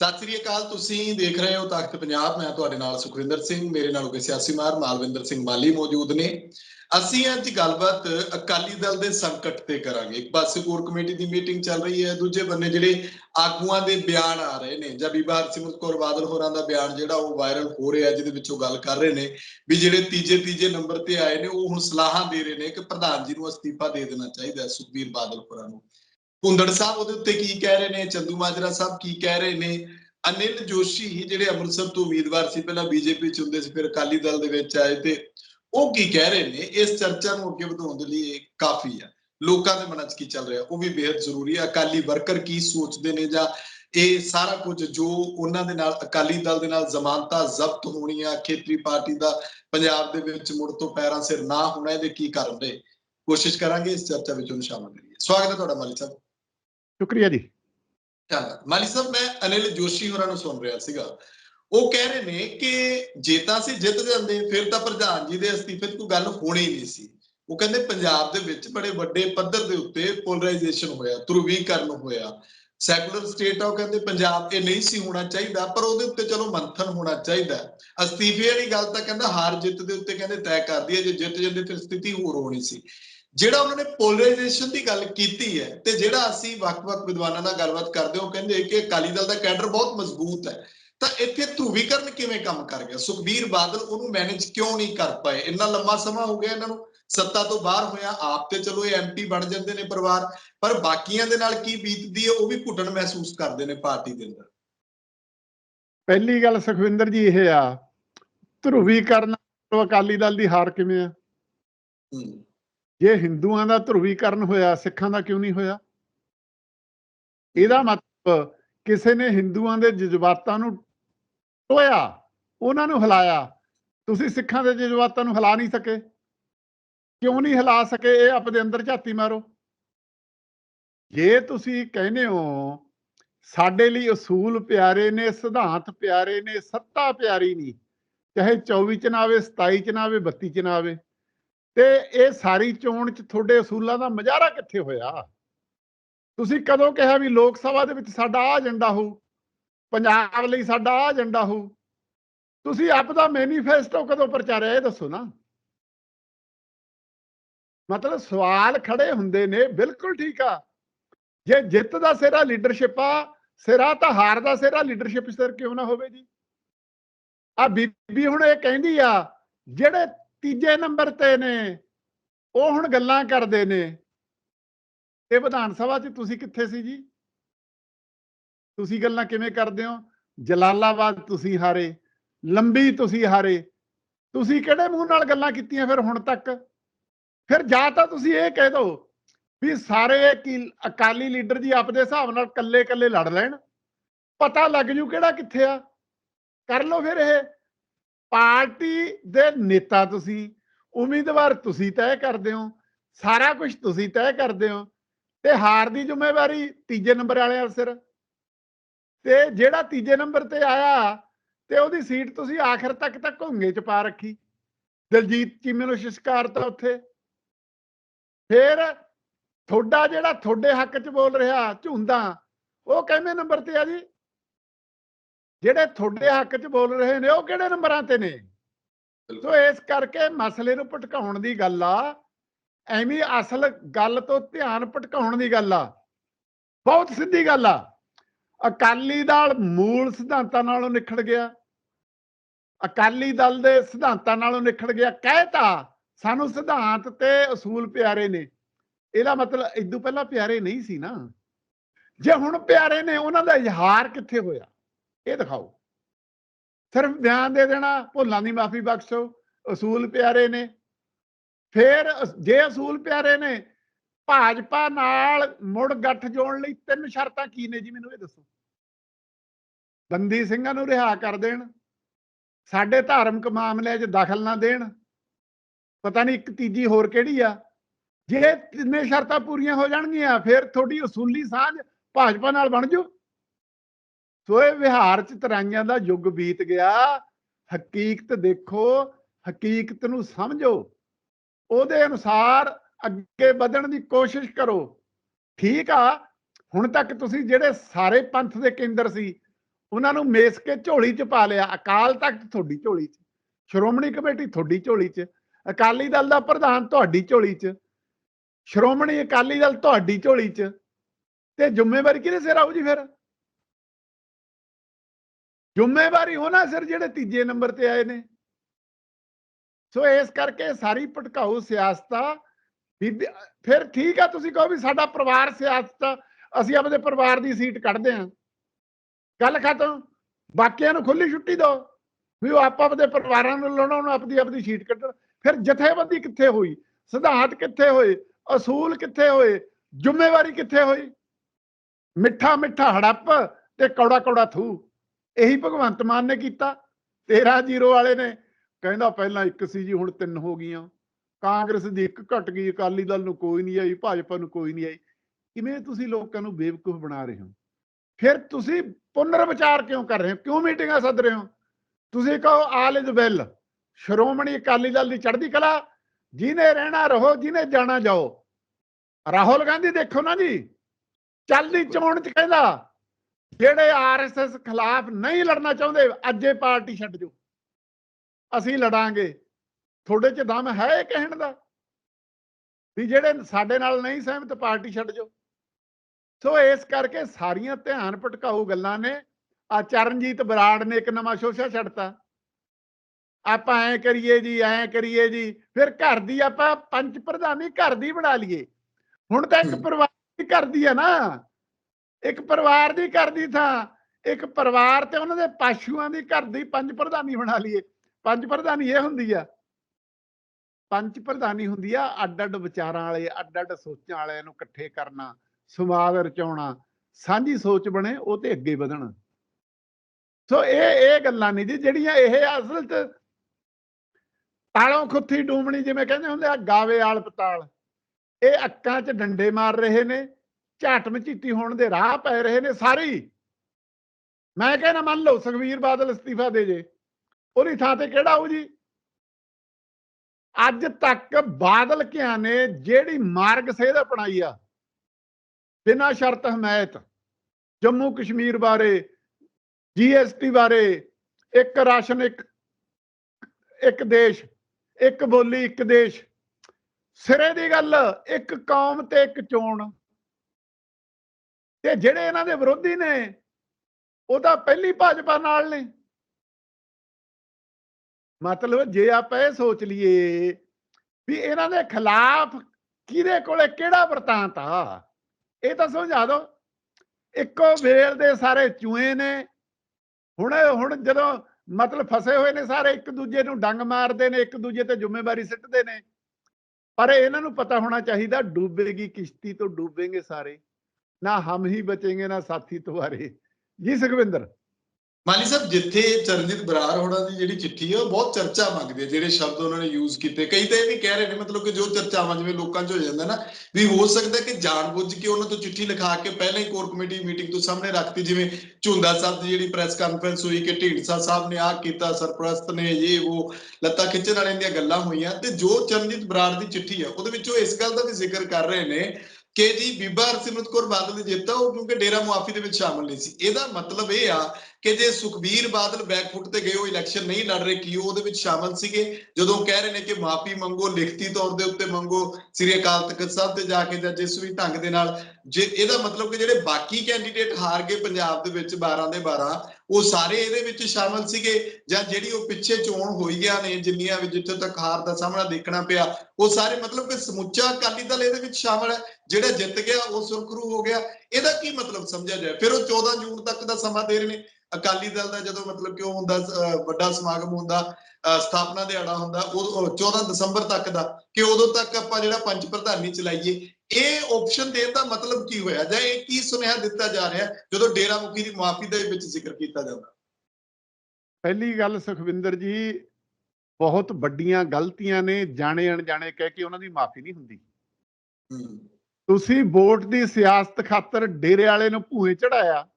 ਸਤਿ ਸ੍ਰੀ ਅਕਾਲ, ਤੁਸੀਂ ਦੇਖ ਰਹੇ ਹੋ ਤਖਤ ਪੰਜਾਬ। ਮੈਂ ਤੁਹਾਡੇ ਨਾਲ ਸੁਖਵਿੰਦਰ ਸਿੰਘ, ਮੇਰੇ ਨਾਲ ਕੋਈ ਸਿਆਸੀ ਮਾਰ ਮਾਲਵਿੰਦਰ ਸਿੰਘ ਮਾਲੀ ਮੌਜੂਦ ਨੇ। ਅਸੀਂ ਅੱਜ ਗੱਲਬਾਤ ਅਕਾਲੀ ਦਲ ਦੇ ਸੰਕਟ ਤੇ ਕਰਾਂਗੇ। ਇੱਕ ਪਾਸੇ ਕੋਰ ਕਮੇਟੀ ਦੀ ਮੀਟਿੰਗ ਚੱਲ ਰਹੀ ਹੈ, ਦੂਜੇ ਬੰਨੇ ਜਿਹੜੇ ਆਗੂਆਂ ਦੇ ਬਿਆਨ ਆ ਰਹੇ ਨੇ, ਜਾਂ ਬੀਬਾ ਹਰਸਿਮਰਤ ਕੌਰ ਬਾਦਲ ਹੋਰਾਂ ਦਾ ਬਿਆਨ ਜਿਹੜਾ ਉਹ ਵਾਇਰਲ ਹੋ ਰਿਹਾ, ਜਿਹਦੇ ਵਿੱਚ ਉਹ ਗੱਲ ਕਰ ਰਹੇ ਨੇ ਵੀ ਜਿਹੜੇ ਤੀਜੇ ਤੀਜੇ ਨੰਬਰ ਤੇ ਆਏ ਨੇ, ਉਹ ਹੁਣ ਸਲਾਹਾਂ ਦੇ ਰਹੇ ਨੇ ਕਿ ਪ੍ਰਧਾਨ ਜੀ ਨੂੰ ਅਸਤੀਫਾ ਦੇ ਦੇਣਾ ਚਾਹੀਦਾ ਸੁਖਬੀਰ ਬਾਦਲ ਹੋਰਾਂ ਨੂੰ। ਕੁੰਦੜ ਸਾਹਿਬ ਉਹਦੇ ਉੱਤੇ ਕੀ ਕਹਿ ਰਹੇ ਨੇ, ਚੰਦੂ ਮਾਜਰਾ ਸਾਹਿਬ ਕੀ ਕਹਿ ਰਹੇ ਨੇ? ਅਨਿਲ ਜੋਸ਼ੀ ਜਿਹੜੇ ਅੰਮ੍ਰਿਤਸਰ ਤੋਂ ਉਮੀਦਵਾਰ ਸੀ, ਪਹਿਲਾਂ ਬੀਜੇਪੀ ਚ ਹੁੰਦੇ ਸੀ, ਫਿਰ ਅਕਾਲੀ ਦਲ ਦੇ ਵਿੱਚ ਆਏ ਤੇ ਉਹ ਕੀ ਕਹਿ ਰਹੇ ਨੇ? ਇਸ ਚਰਚਾ ਨੂੰ ਅੱਗੇ ਵਧਾਉਣ ਦੇ ਲਈ ਇਹ ਕਾਫੀ ਹੈ ਲੋਕਾਂ ਦੇ ਮਨਾਂ 'ਚ ਕੀ ਚੱਲ ਰਿਹਾ? ਉਹ ਵੀ ਬੇहद ਜ਼ਰੂਰੀ ਹੈ ਅਕਾਲੀ ਵਰਕਰ ਕੀ ਸੋਚਦੇ ਨੇ ਜਾਂ ਇਹ ਸਾਰਾ ਕੁਝ ਜੋ ਉਹਨਾਂ ਦੇ ਨਾਲ, ਅਕਾਲੀ ਦਲ ਦੇ ਨਾਲ ਜ਼ਮਾਨਤਾ ਜ਼ਬਤ ਹੋਣੀਆਂ, ਖੇਤਰੀ ਪਾਰਟੀ ਦਾ ਪੰਜਾਬ ਦੇ ਵਿੱਚ ਮੁੜ ਤੋਂ ਪੈਰਾਂ ਸਿਰ ਨਾ ਹੋਣਾ, ਇਹਦੇ ਕੀ ਕਾਰਨ ਨੇ? ਕੋਸ਼ਿਸ਼ ਕਰਾਂਗੇ ਇਸ ਚਰਚਾ ਵਿੱਚ ਉਹਨੂੰ ਸ਼ਾਮਲ ਕਰੀਏ ਸਵਾਗਤ ਹੈ ਤੁਹਾਡਾ ਮਾਲੀ ਸਾਹਿਬ। ਸ਼ੁਕਰੀਆ ਜੀ। ਧੰਨਵਾਦ। ਮਾਲੀ ਸਾਹਿਬ, ਮੈਂ ਅਨਿਲ ਜੋਸ਼ੀ ਹੋਰਾਂ ਨੂੰ ਸੁਣ ਰਿਹਾ ਸੀਗਾ। ਉਹ ਕਹਿ ਰਹੇ ਨੇ ਕਿ ਜੇ ਤਾਂ ਅਸੀਂ ਜਿੱਤ ਜਾਂਦੇ, ਫਿਰ ਤਾਂ ਪ੍ਰਧਾਨ ਜੀ ਦੇ ਅਸਤੀਫੇ 'ਚ ਕੋਈ ਗੱਲ ਹੋਣੀ ਨਹੀਂ ਸੀ। ਉਹ ਕਹਿੰਦੇ ਪੰਜਾਬ ਦੇ ਵਿੱਚ ਬੜੇ ਵੱਡੇ ਪੱਧਰ ਦੇ ਉੱਤੇ ਪੋਲਰਾਈਜੇਸ਼ਨ ਹੋਇਆ, ਧਰੁਵੀਕਰਨ ਹੋਇਆ। ਸੈਕੂਲਰ ਸਟੇਟ ਆ, ਉਹ ਕਹਿੰਦੇ ਪੰਜਾਬ ਇਹ ਨਹੀਂ ਸੀ ਹੋਣਾ ਚਾਹੀਦਾ, ਪਰ ਉਹਦੇ ਉੱਤੇ ਚਲੋ ਮੰਥਨ ਹੋਣਾ ਚਾਹੀਦਾ। ਅਸਤੀਫੇ ਵਾਲੀ ਗੱਲ ਤਾਂ ਕਹਿੰਦਾ ਹਾਰ ਜਿੱਤ ਦੇ ਉੱਤੇ ਕਹਿੰਦੇ ਤੈਅ ਕਰਦੀ ਹੈ, ਜੇ ਜਿੱਤ ਜਾਂਦੇ ਫਿਰ ਸਥਿਤੀ ਹੋਰ ਹੋਣੀ ਸੀ। ਜਿਹੜਾ ਉਹਨਾਂ ਨੇ ਪੋਲਰਾਈਜੇਸ਼ਨ ਦੀ ਗੱਲ ਕੀਤੀ ਹੈ ਤੇ ਜਿਹੜਾ ਅਸੀਂ ਵੱਖ-ਵੱਖ ਵਿਦਵਾਨਾਂ ਨਾਲ ਗੱਲਬਾਤ ਕਰਦੇ ਹਾਂ ਉਹ ਕਹਿੰਦੇ ਕਿ ਅਕਾਲੀ ਦਲ ਦਾ ਕੈਡਰ ਬਹੁਤ ਮਜ਼ਬੂਤ ਹੈ। ਤਾਂ ਇੱਥੇ ਧਰੂਵੀਕਰਨ ਕਿਵੇਂ ਕੰਮ ਕਰ ਗਿਆ? ਸੁਖਬੀਰ ਬਾਦਲ ਉਹਨੂੰ ਮੈਨੇਜ ਕਿਉਂ ਨਹੀਂ ਕਰ ਪਾਏ? ਇੰਨਾ ਲੰਮਾ ਸਮਾਂ ਹੋ ਗਿਆ ਇਹਨਾਂ ਨੂੰ। ਸੱਤਾ ਤੋਂ ਬਾਹਰ ਹੋਇਆ ਆਪ ਤੇ ਚਲੋ ਇਹ ਐਮਪੀ ਬਣ ਜਾਂਦੇ ਨੇ ਪਰਿਵਾਰ ਪਰ ਬਾਕੀਆਂ ਦੇ ਨਾਲ ਕੀ ਬੀਤਦੀ ਹੈ ਉਹ ਵੀ ਘੁੱਟਣ ਮਹਿਸੂਸ ਕਰਦੇ ਨੇ ਪਾਰਟੀ ਦੇ ਅੰਦਰ। ਪਹਿਲੀ ਗੱਲ ਸੁਖਵਿੰਦਰ ਜੀ ਇਹ ਆ ਧਰੁਵੀਕਰਨ ਅਕਾਲੀ ਦਲ ਦੀ ਹਾਰ ਕਿਵੇਂ ਆ? ਜੇ ਹਿੰਦੂਆਂ ਦਾ ਧਰੁਵੀਕਰਨ ਹੋਇਆ ਸਿੱਖਾਂ ਦਾ ਕਿਉਂ ਨਹੀਂ ਹੋਇਆ? ਇਹਦਾ ਮਤਲਬ ਕਿਸੇ ਨੇ ਹਿੰਦੂਆਂ ਦੇ ਜਜ਼ਬਾਤਾਂ ਨੂੰ ਟੋਇਆ ਉਹਨਾਂ ਨੂੰ ਹਿਲਾਇਆ। ਤੁਸੀਂ ਸਿੱਖਾਂ ਦੇ ਜਜ਼ਬਾਤਾਂ ਨੂੰ ਹਿਲਾ ਨਹੀਂ ਸਕੇ। ਕਿਉਂ ਨਹੀਂ ਹਿਲਾ ਸਕੇ? ਇਹ ਆਪਦੇ ਅੰਦਰ ਝਾਤੀ ਮਾਰੋ। ਜੇ ਤੁਸੀਂ ਕਹਿੰਦੇ ਹੋ ਸਾਡੇ ਲਈ ਅਸੂਲ ਪਿਆਰੇ ਨੇ ਸਿਧਾਂਤ ਪਿਆਰੇ ਨੇ ਸੱਤਾ ਪਿਆਰੀ ਨਹੀਂ ਚਾਹੇ 24 ਚ ਨਾ ਆਵੇ 27 ਚ ਨਾ ਆਵੇ 32 ਚ ਨਾ ਆਵੇ। ਤੇ ਇਹ ਸਾਰੀ ਚੋਣ ਚ ਤੁਹਾਡੇ ਅਸੂਲਾਂ ਦਾ ਮਜ਼ਾਰਾ ਕਿੱਥੇ ਹੋਇਆ? ਤੁਸੀਂ ਕਦੋਂ ਕਿਹਾ ਵੀ ਲੋਕ ਸਭਾ ਦੇ ਵਿੱਚ ਸਾਡਾ ਆ ਏਜੰਡਾ ਹੋਊ? ਪੰਜਾਬ ਲਈ ਸਾਡਾ ਆ ਏਜੰਡਾ ਹੋਊ? ਤੁਸੀਂ ਆਪ ਦਾ ਮੈਨੀਫੈਸਟੋ ਕਦੋਂ ਪ੍ਰਚਾਰਿਆ ਇਹ ਦੱਸੋ ਨਾ। ਮਤਲਬ ਸਵਾਲ ਖੜੇ ਹੁੰਦੇ ਨੇ, ਬਿਲਕੁਲ ਠੀਕ ਆ। ਜੇ ਜਿੱਤ ਦਾ ਸਿਰਾ ਲੀਡਰਸ਼ਿਪ ਆ ਸਿਰਾ ਤਾਂ ਹਾਰ ਦਾ ਸਿਰਾ ਲੀਡਰਸ਼ਿਪ ਸਿਰ ਕਿਉਂ ਨਾ ਹੋਵੇ ਜੀ? ਆ ਬੀਬੀ ਹੁਣ ਇਹ ਕਹਿੰਦੀ ਆ, ਜਿਹੜੇ ਤੀਜੇ ਨੰਬਰ ਤੇ ਨੇ। ਉਹ ਹੁਣ ਗੱਲਾਂ ਕਰਦੇ ਨੇ। ਇਹ ਵਿਧਾਨ ਸਭਾ 'ਚ ਤੁਸੀਂ ਕਿੱਥੇ ਸੀ ਜੀ? ਤੁਸੀਂ ਗੱਲਾਂ ਕਿਵੇਂ ਕਰਦੇ ਹੋ? ਜਲਾਲਾਬਾਦ ਤੁਸੀਂ ਹਾਰੇ, ਲੰਬੀ ਤੁਸੀਂ ਹਾਰੇ। ਤੁਸੀਂ ਕਿਹੜੇ ਮੂੰਹ ਨਾਲ ਗੱਲਾਂ ਕੀਤੀਆਂ ਫਿਰ ਹੁਣ ਤੱਕ? ਫਿਰ ਜਾਂ ਤਾਂ ਤੁਸੀਂ ਇਹ ਕਹਿ ਦਿਓ ਵੀ ਸਾਰੇ ਅਕਾਲੀ ਲੀਡਰ ਜੀ ਆਪਦੇ ਹਿਸਾਬ ਨਾਲ ਕੱਲੇ ਕੱਲੇ ਲੜ ਲੈਣ। ਪਤਾ ਲੱਗ ਜੂ ਕਿਹੜਾ ਕਿੱਥੇ ਆ। ਕਰ ਲਓ ਫਿਰ ਇਹ। ਪਾਰਟੀ ਦੇ ਨੇਤਾ ਤੁਸੀਂ, ਉਮੀਦਵਾਰ ਤੁਸੀਂ ਤੈਅ ਕਰਦੇ ਹੋ, ਸਾਰਾ ਕੁਝ ਤੁਸੀਂ ਤੈਅ ਕਰਦੇ ਹੋ ਤੇ ਹਾਰ ਦੀ ਜ਼ਿੰਮੇਵਾਰੀ ਤੀਜੇ ਨੰਬਰ ਵਾਲਿਆਂ ਸਿਰ। ਤੇ ਜਿਹੜਾ ਤੀਜੇ ਨੰਬਰ ਤੇ ਆਇਆ ਤੇ ਉਹਦੀ ਸੀਟ ਤੁਸੀਂ ਆਖਰ ਤੱਕ ਤਾਂ ਘੁੰਗੇ ਚ ਪਾ ਰੱਖੀ। ਦਲਜੀਤ ਚੀਮੇ ਨੂੰ ਸ਼ਿਸ਼ਕਾਰਤਾ ਉੱਥੇ। ਫਿਰ ਤੁਹਾਡਾ ਜਿਹੜਾ ਤੁਹਾਡੇ ਹੱਕ 'ਚ ਬੋਲ ਰਿਹਾ ਝੁੰਦਾ, ਉਹ ਕਿੰਨੇ ਨੰਬਰ ਤੇ ਆ ਜੀ। ਜਿਹੜੇ ਤੁਹਾਡੇ ਹੱਕ 'ਚ ਬੋਲ ਰਹੇ ਨੇ ਉਹ ਕਿਹੜੇ ਨੰਬਰਾਂ ਤੇ ਨੇ? ਸੋ ਇਸ ਕਰਕੇ ਮਸਲੇ ਨੂੰ ਭਟਕਾਉਣ ਦੀ ਗੱਲ ਆ ਐਵੇਂ ਅਸਲ ਗੱਲ ਤੋਂ ਧਿਆਨ ਭਟਕਾਉਣ ਦੀ ਗੱਲ ਆ। ਬਹੁਤ ਸਿੱਧੀ ਗੱਲ ਆ। ਅਕਾਲੀ ਦਲ ਮੂਲ ਸਿਧਾਂਤਾਂ ਨਾਲੋਂ ਨਿਖੜ ਗਿਆ। ਅਕਾਲੀ ਦਲ ਦੇ ਸਿਧਾਂਤਾਂ ਨਾਲੋਂ ਨਿਖੜ ਗਿਆ। ਕਹਿਤਾ ਸਾਨੂੰ ਸਿਧਾਂਤ ਤੇ ਅਸੂਲ ਪਿਆਰੇ ਨੇ। ਇਹਦਾ ਮਤਲਬ ਇਦੋਂ ਪਹਿਲਾਂ ਪਿਆਰੇ ਨਹੀਂ ਸੀ ਨਾ। ਜੇ ਹੁਣ ਪਿਆਰੇ ਨੇ ਉਹਨਾਂ ਦਾ ਇਜ਼ਹਾਰ ਕਿੱਥੇ ਹੋਇਆ? ਇਹ ਦਿਖਾਓ। ਸਿਰਫ ਬਿਆਨ ਦੇ ਦੇਣਾ, ਭੁੱਲਾਂ ਦੀ ਮਾਫੀ ਬਖਸ਼ੋ, ਅਸੂਲ ਪਿਆਰੇ ਨੇ। ਫਿਰ ਜੇ ਅਸੂਲ ਪਿਆਰੇ ਨੇ, ਭਾਜਪਾ ਨਾਲ ਮੁੜ ਗੱਠ ਜੋੜਨ ਲਈ ਤਿੰਨ ਸ਼ਰਤਾਂ ਕੀ ਨੇ ਜੀ ਮੈਨੂੰ ਇਹ ਦੱਸੋ? ਬੰਦੀ ਸਿੰਘਾਂ ਨੂੰ ਰਿਹਾ ਕਰ ਦੇਣ, ਸਾਡੇ ਧਾਰਮਿਕ ਮਾਮਲਿਆਂ 'ਚ ਦਖਲ ਨਾ ਦੇਣ, ਪਤਾ ਨਹੀਂ ਇੱਕ ਤੀਜੀ ਹੋਰ ਕਿਹੜੀ ਆ। ਜੇ ਤਿੰਨੇ ਸ਼ਰਤਾਂ ਪੂਰੀਆਂ ਹੋ ਜਾਣਗੀਆਂ, ਫਿਰ ਤੁਹਾਡੀ ਅਸੂਲੀ ਸਾਂਝ ਭਾਜਪਾ ਨਾਲ ਬਣ ਜਾਓ ਸੋ ਇਹ ਵਿਹਾਰ ਚ ਤਰਾਈਆਂ ਦਾ ਯੁੱਗ ਬੀਤ ਗਿਆ। ਹਕੀਕਤ ਦੇਖੋ, ਹਕੀਕਤ ਨੂੰ ਸਮਝੋ। ਉਹਦੇ ਅਨੁਸਾਰ ਅੱਗੇ ਵਧਣ ਦੀ ਕੋਸ਼ਿਸ਼ ਕਰੋ। ਠੀਕ ਆ, ਹੁਣ ਤੱਕ ਤੁਸੀਂ ਜਿਹੜੇ ਸਾਰੇ ਪੰਥ ਦੇ ਕੇਂਦਰ ਸੀ, ਉਹਨਾਂ ਨੂੰ ਮੇਸ ਕੇ ਝੋਲੀ 'ਚ ਪਾ ਲਿਆ, ਅਕਾਲ ਤਖਤ ਤੁਹਾਡੀ ਝੋਲੀ 'ਚ, ਸ਼੍ਰੋਮਣੀ ਕਮੇਟੀ ਤੁਹਾਡੀ ਝੋਲੀ 'ਚ, ਅਕਾਲੀ ਦਲ ਦਾ ਪ੍ਰਧਾਨ ਤੁਹਾਡੀ ਝੋਲੀ 'ਚ, ਸ਼੍ਰੋਮਣੀ ਅਕਾਲੀ ਦਲ ਤੁਹਾਡੀ ਝੋਲੀ 'ਚ, ਤੇ ਜ਼ਿੰਮੇਵਾਰੀ ਕਿਹਦੇ ਸਿਰ ਆਊ ਜੀ ਫਿਰ? ਜ਼ਿੰਮੇਵਾਰੀ ਉਹਨਾਂ ਸਿਰ ਜਿਹੜੇ ਤੀਜੇ ਨੰਬਰ ਤੇ ਆਏ ਨੇ। ਸੋ ਇਸ ਕਰਕੇ ਸਾਰੀ ਭਟਕਾਊ ਸਿਆਸਤ ਆ। ਫਿਰ ਠੀਕ ਆ ਤੁਸੀਂ ਕਹੋ ਵੀ ਸਾਡਾ ਪਰਿਵਾਰ ਸਿਆਸਤ ਅਸੀਂ ਆਪਦੇ ਪਰਿਵਾਰ ਦੀ ਸੀਟ ਕੱਢਦੇ ਹਾਂ ਗੱਲ ਖਤਮ। ਬਾਕੀਆਂ ਨੂੰ ਖੁੱਲੀ ਛੁੱਟੀ ਦਿਓ, ਵੀ ਉਹ ਆਪ ਆਪਦੇ ਪਰਿਵਾਰਾਂ ਨੂੰ ਲੜਾਉਣ ਨੂੰ ਆਪਦੀ ਆਪਦੀ ਸੀਟ ਕੱਢਣ। ਫਿਰ ਜਥੇਬੰਦੀ ਕਿੱਥੇ ਹੋਈ? ਸਿਧਾਂਤ ਕਿੱਥੇ ਹੋਏ? ਅਸੂਲ ਕਿੱਥੇ ਹੋਏ? ਜ਼ਿੰਮੇਵਾਰੀ ਕਿੱਥੇ ਹੋਈ? ਮਿੱਠਾ ਮਿੱਠਾ ਹੜੱਪ ਤੇ ਕੌੜਾ ਕੌੜਾ ਥੂ। ਇਹੀ ਭਗਵੰਤ ਮਾਨ ਨੇ ਕੀਤਾ 13 ਜ਼ੀਰੋ ਵਾਲੇ ਨੇ, ਕਹਿੰਦਾ ਪਹਿਲਾਂ ਇੱਕ ਸੀ ਜੀ, ਹੁਣ ਤਿੰਨ ਹੋ ਗਈਆਂ। ਕਾਂਗਰਸ ਦੀ ਇੱਕ ਘਟ ਗਈ, ਅਕਾਲੀ ਦਲ ਨੂੰ ਕੋਈ ਨਹੀਂ ਆਈ, ਭਾਜਪਾ ਨੂੰ ਕੋਈ ਨਹੀਂ ਆਈ। ਕਿਵੇਂ ਤੁਸੀਂ ਲੋਕਾਂ ਨੂੰ ਬੇਵਕੂਫ ਬਣਾ ਰਹੇ ਹੋ? ਫਿਰ ਤੁਸੀਂ ਪੁਨਰ ਵਿਚਾਰ ਕਿਉਂ ਕਰ ਰਹੇ ਹੋ? ਕਿਉਂ ਮੀਟਿੰਗਾਂ ਸੱਦ ਰਹੇ ਹੋ? ਤੁਸੀਂ ਕਹੋ all is well. Shiromani Akali Dal ਦੀ ਚੜ੍ਹਦੀ ਕਲਾ, ਜਿਹਨੇ ਰਹਿਣਾ ਰਹੋ, ਜਿਹਨੇ ਜਾਣਾ ਜਾਓ। ਰਾਹੁਲ ਗਾਂਧੀ ਦੇਖੋ ਨਾ ਜੀ, ਚੱਲਦੀ ਚੋਣ ਚ ਕਹਿੰਦਾ ਜਿਹੜੇ ਆਰਐਸਐਸ ਖਿਲਾਫ ਨਹੀਂ ਲੜਨਾ ਚਾਹੁੰਦੇ ਅੱਜੇ ਪਾਰਟੀ ਛੱਡ ਦਿਓ ਅਸੀਂ ਲੜਾਂਗੇ। ਤੁਹਾਡੇ ਚ ਦਮ ਹੈ ਇਹ ਕਹਿਣ ਦਾ? ਵੀ ਜਿਹੜੇ ਸਾਡੇ ਨਾਲ ਨਹੀਂ ਸਹਿਮਤ ਪਾਰਟੀ ਛੱਡ ਜਾਓ। ਸੋ ਇਸ ਕਰਕੇ ਸਾਰੀਆਂ ਧਿਆਨ ਭਟਕਾਊ ਗੱਲਾਂ ਨੇ। ਆ ਚਰਨਜੀਤ ਬਰਾੜ ਨੇ ਇੱਕ ਨਵਾਂ ਸ਼ੋਸ਼ਾ ਛੱਡਤਾ। ਆਪਾਂ ਐ ਕਰੀਏ ਜੀ ਐ ਕਰੀਏ ਜੀ ਫਿਰ ਘਰ ਦੀ ਆਪਾਂ ਪੰਚ ਪ੍ਰਧਾਨੀ ਘਰ ਦੀ ਬਣਾ ਲਈਏ। ਹੁਣ ਤਾਂ ਇੱਕ। ਪਰਿਵਾਰ ਦੀ ਕਰਦੀ ਆ ਨਾ। ਇੱਕ ਪਰਿਵਾਰ ਦੀ ਕਰਦੀ ਥਾਂ, ਇੱਕ ਪਰਿਵਾਰ ਤੇ ਉਹਨਾਂ ਦੇ ਪਾਸ਼ੂਆਂ ਦੀ ਘਰ ਦੀ ਪੰਜ ਪ੍ਰਧਾਨੀ ਬਣਾ ਲਈਏ। ਪੰਜ ਪ੍ਰਧਾਨੀ ਇਹ ਹੁੰਦੀ ਆ। ਪੰਜ ਪ੍ਰਧਾਨੀ ਹੁੰਦੀ ਆ ਅੱਡ ਅੱਡ ਵਿਚਾਰਾਂ ਵਾਲੇ ਅੱਡ ਅੱਡ ਸੋਚਾਂ ਵਾਲਿਆਂ ਨੂੰ ਇਕੱਠੇ ਕਰਨਾ ਸੰਵਾਦ ਰਚਾਉਣਾ, ਸਾਂਝੀ ਸੋਚ ਬਣੇ, ਉਹ ਤੇ ਅੱਗੇ ਵਧਣ। ਸੋ ਇਹ ਇਹ ਗੱਲਾਂ ਨਹੀਂ ਜੀ ਜਿਹੜੀਆਂ ਇਹ ਅਸਲ ਚ ਤਾਲੋਂ ਖੁੱਥੀ ਡੂਮਣੀ ਜਿਵੇਂ ਕਹਿੰਦੇ ਹੁੰਦੇ ਆ, ਗਾਵੇ ਆਲ ਪਤਾਲ ਇਹ ਅੱਕਾਂ 'ਚ ਡੰਡੇ ਮਾਰ ਰਹੇ ਨੇ ਝਾਟ ਮਚੀਤੀ ਹੋਣ ਦੇ ਰਾਹ ਪੈ ਰਹੇ ਨੇ ਸਾਰੇ ਮੈਂ ਕਹਿੰਦਾ ਮੰਨ ਲਓ ਸੁਖਵੀਰ ਬਾਦਲ ਅਸਤੀਫਾ ਦੇ ਜੇ। ਉਹਦੀ ਥਾਂ ਤੇ ਕਿਹੜਾ ਆਊ ਜੀ? ਅੱਜ ਤੱਕ ਬਾਦਲ ਕਿਆਂ ਨੇ ਜਿਹੜੀ ਮਾਰਗ ਸੇਧ ਅਪਣਾਈ ਆ, ਬਿਨਾਂ ਸ਼ਰਤ ਹਮਾਇਤ, ਜੰਮੂ ਕਸ਼ਮੀਰ ਬਾਰੇ ਜੀਐਸਟੀ ਬਾਰੇ, ਇੱਕ ਰਾਸ਼ਨ, ਇੱਕ ਇੱਕ ਦੇਸ਼, ਇੱਕ ਬੋਲੀ, ਇੱਕ ਦੇਸ਼, ਸਿਰੇ ਦੀ ਗੱਲ, ਇੱਕ ਕੌਮ ਤੇ ਇੱਕ ਚੋਣ। ਤੇ ਜਿਹੜੇ ਇਹਨਾਂ ਦੇ ਵਿਰੋਧੀ ਨੇ, ਉਹ ਤਾਂ ਪਹਿਲੀ ਭਾਜਪਾ ਨਾਲ ਨੇ। ਮਤਲਬ ਜੇ ਆਪਾਂ ਇਹ ਸੋਚ ਲਈਏ ਵੀ ਇਹਨਾਂ ਦੇ ਖਿਲਾਫ ਕਿਹਦੇ ਕੋਲੇ ਕਿਹੜਾ ਵਰਤਾਂਤ ਆ, ਇਹ ਤਾਂ ਸਮਝਾ ਦਿਓ ਇੱਕੋ ਵੇਲ ਦੇ ਸਾਰੇ ਚੂਹੇ ਨੇ। ਹੁਣ ਹੁਣ ਜਦੋਂ ਮਤਲਬ ਫਸੇ ਹੋਏ ਨੇ ਸਾਰੇ, ਇੱਕ ਦੂਜੇ ਨੂੰ ਡੰਗ ਮਾਰਦੇ ਨੇ, ਇੱਕ ਦੂਜੇ ਤੇ ਜ਼ਿੰਮੇਵਾਰੀ ਸਿੱਟਦੇ ਨੇ। ਪਰ ਇਹਨਾਂ ਨੂੰ ਪਤਾ ਹੋਣਾ ਚਾਹੀਦਾ, ਡੂਬੇਗੀ ਕਿਸ਼ਤੀ ਤੋਂ ਡੂਬेंगे ਸਾਰੇ। ਨਾ ਹਮ ਹੀ ਬਚेंगे ਨਾ ਸਾਥੀ ਤੁਹਾਰੇ। ਜੀ ਸੁਖਵਿੰਦਰ। ਮਾਲੀ ਸਾਹਿਬ, ਜਿੱਥੇ ਚਰਨਜੀਤ ਬਰਾੜ ਹੋਣਾ ਦੀ ਜਿਹੜੀ ਚਿੱਠੀ ਹੈ ਉਹ ਬਹੁਤ ਚਰਚਾ ਮੰਗਦੀ ਹੈ ਜਿਹੜੇ ਸ਼ਬਦ ਉਹਨਾਂ ਨੇ ਯੂਜ਼ ਕੀਤੇ। ਕਈ ਤਾਂ ਇਹ ਵੀ ਕਹਿ ਰਹੇ ਨੇ, ਮਤਲਬ ਕਿ ਜੋ ਚਰਚਾਵਾਂ ਜਿਵੇਂ ਲੋਕਾਂ 'ਚ ਹੋ ਜਾਂਦਾ ਨਾ, ਵੀ ਹੋ ਸਕਦਾ ਕਿ ਜਾਣਬੁੱਝ ਕੇ ਉਹਨਾਂ ਤੋਂ ਚਿੱਠੀ ਲਿਖਾ ਕੇ ਪਹਿਲਾਂ ਹੀ ਕੋਰ ਕਮੇਟੀ ਮੀਟਿੰਗ ਤੋਂ ਸਾਹਮਣੇ ਰੱਖਤੀ, ਜਿਵੇਂ ਝੁੰਦਾ ਸਾਹਿਬ ਦੀ ਜਿਹੜੀ ਪ੍ਰੈਸ ਕਾਨਫਰੰਸ ਹੋਈ ਕਿ ਢੀਂਡਸਾ ਸਾਹਿਬ ਨੇ ਆਹ ਕੀਤਾ, ਸਰਪ੍ਰਸਤ ਨੇ ਇਹ, ਉਹ, ਲੱਤਾਂ ਖਿੱਚਣ ਵਾਲਿਆਂ ਦੀਆਂ ਗੱਲਾਂ ਹੋਈਆਂ। ਤੇ ਜੋ ਚਰਨਜੀਤ ਬਰਾੜ ਦੀ ਚਿੱਠੀ ਹੈ ਉਹਦੇ ਵਿੱਚ ਉਹ ਇਸ ਗੱਲ ਦਾ ਵੀ ਜ਼ਿਕਰ ਕਰ ਰਹੇ ਨੇ ਕਿ ਜੀ ਬੀਬਾ ਹਰਸਿਮਰਤ ਕੌਰ ਬਾਦਲ ਨੇ ਜਿੱਤ ਉਹ ਕਿਉਂਕਿ ਡੇਰਾ ਮੁਆਫੀ ਦੇ ਵਿੱਚ ਸ਼ਾਮਲ ਨਹੀਂ ਸੀ। ਇਹਦਾ ਮਤਲਬ ਇਹ ਆ ਕਿ ਜੇ ਸੁਖਬੀਰ ਬਾਦਲ ਬੈਕਫੁੱਟ ਤੇ ਗਏ, ਉਹ ਇਲੈਕਸ਼ਨ ਨਹੀਂ ਲੜ ਰਹੇ, ਕੀ ਉਹਦੇ ਵਿੱਚ ਸ਼ਾਮਲ ਸੀਗੇ? ਜਦੋਂ ਕਹਿ ਰਹੇ ਨੇ ਕਿ ਮਾਫੀ ਮੰਗੋ, ਲਿਖਤੀ ਤੌਰ ਦੇ ਉੱਤੇ ਮੰਗੋ, ਸ੍ਰੀ ਅਕਾਲ ਤਖਤ ਸਾਹਿਬ ਤੇ ਜਾ ਕੇ ਜਾਂ ਜਿਸ ਵੀ ਢੰਗ ਦੇ ਨਾਲ। ਜੇ ਇਹਦਾ ਮਤਲਬ ਕਿ ਜਿਹੜੇ ਬਾਕੀ ਕੈਂਡੀਡੇਟ ਹਾਰ ਗਏ ਪੰਜਾਬ ਦੇ ਵਿੱਚ 12 ਦੇ 12 ਉਹ ਸਾਰੇ ਇਹਦੇ ਵਿੱਚ ਸ਼ਾਮਲ ਸੀਗੇ ਜਾਂ ਜਿਹੜੀ ਉਹ ਪਿੱਛੇ ਚੋਣ ਹੋਈਆਂ ਨੇ ਜਿੰਨੀਆਂ ਵੀ ਜਿੱਥੇ ਤੱਕ ਹਾਰ ਦਾ ਸਾਹਮਣਾ ਦੇਖਣਾ ਪਿਆ ਉਹ ਸਾਰੇ ਮਤਲਬ ਕਿ ਸਮੁੱਚਾ ਅਕਾਲੀ ਦਲ ਇਹਦੇ ਵਿੱਚ ਸ਼ਾਮਲ ਹੈ ਜਿਹੜਾ ਜਿੱਤ ਗਿਆ ਉਹ ਸੁਰਖਰੂ ਹੋ ਗਿਆ। ਇਹਦਾ ਕੀ ਮਤਲਬ ਸਮਝਿਆ ਜਾਏ? ਫਿਰ ਉਹ 14 ਜੂਨ ਤੱਕ ਦਾ ਸਮਾਂ ਦੇ ਰਹੇ ਨੇ। ਅਕਾਲੀ ਦਲ ਦਾ ਜਦੋਂ ਮਤਲਬ ਕਿ ਉਹ ਹੁੰਦਾ ਅਹ, ਵੱਡਾ ਸਮਾਗਮ ਹੁੰਦਾ ਅਹ, ਸਥਾਪਨਾ ਦਿਹਾੜਾ ਹੁੰਦਾ ਉਹ ਉਹ 14 ਦਸੰਬਰ ਤੱਕ ਦਾ ਕਿ ਉਦੋਂ ਤੱਕ ਆਪਾਂ ਜਿਹੜਾ ਪੰਜ ਪ੍ਰਧਾਨੀ ਚਲਾਈਏ ਇਹ ਆਪਸ਼ਨ ਦੇਣ ਦਾ ਮਤਲਬ ਕੀ ਹੋਇਆ? ਜਾਂ ਇਹ ਕੀ ਸੁਨੇਹਾ ਦਿੱਤਾ ਜਾ ਰਿਹਾ ਜਦੋਂ ਡੇਰਾ ਮੁਖੀ ਦੀ ਮਾਫੀ ਦੇ ਵਿੱਚ ਜ਼ਿਕਰ ਕੀਤਾ ਜਾਂਦਾ? ਪਹਿਲੀ ਗੱਲ ਸੁਖਵਿੰਦਰ ਜੀ ਬਹੁਤ ਵੱਡੀਆਂ ਗਲਤੀਆਂ ਨੇ ਜਾਣੇ ਅਣਜਾਣੇ ਕਹਿ ਕੇ ਉਹਨਾਂ ਦੀ ਮਾਫੀ ਨਹੀਂ ਹੁੰਦੀ। ਤੁਸੀਂ ਵੋਟ ਦੀ ਸਿਆਸਤ ਖਾਤਰ ਡੇਰੇ ਵਾਲੇ ਨੂੰ ਭੂਏ ਚੜਾਇਆ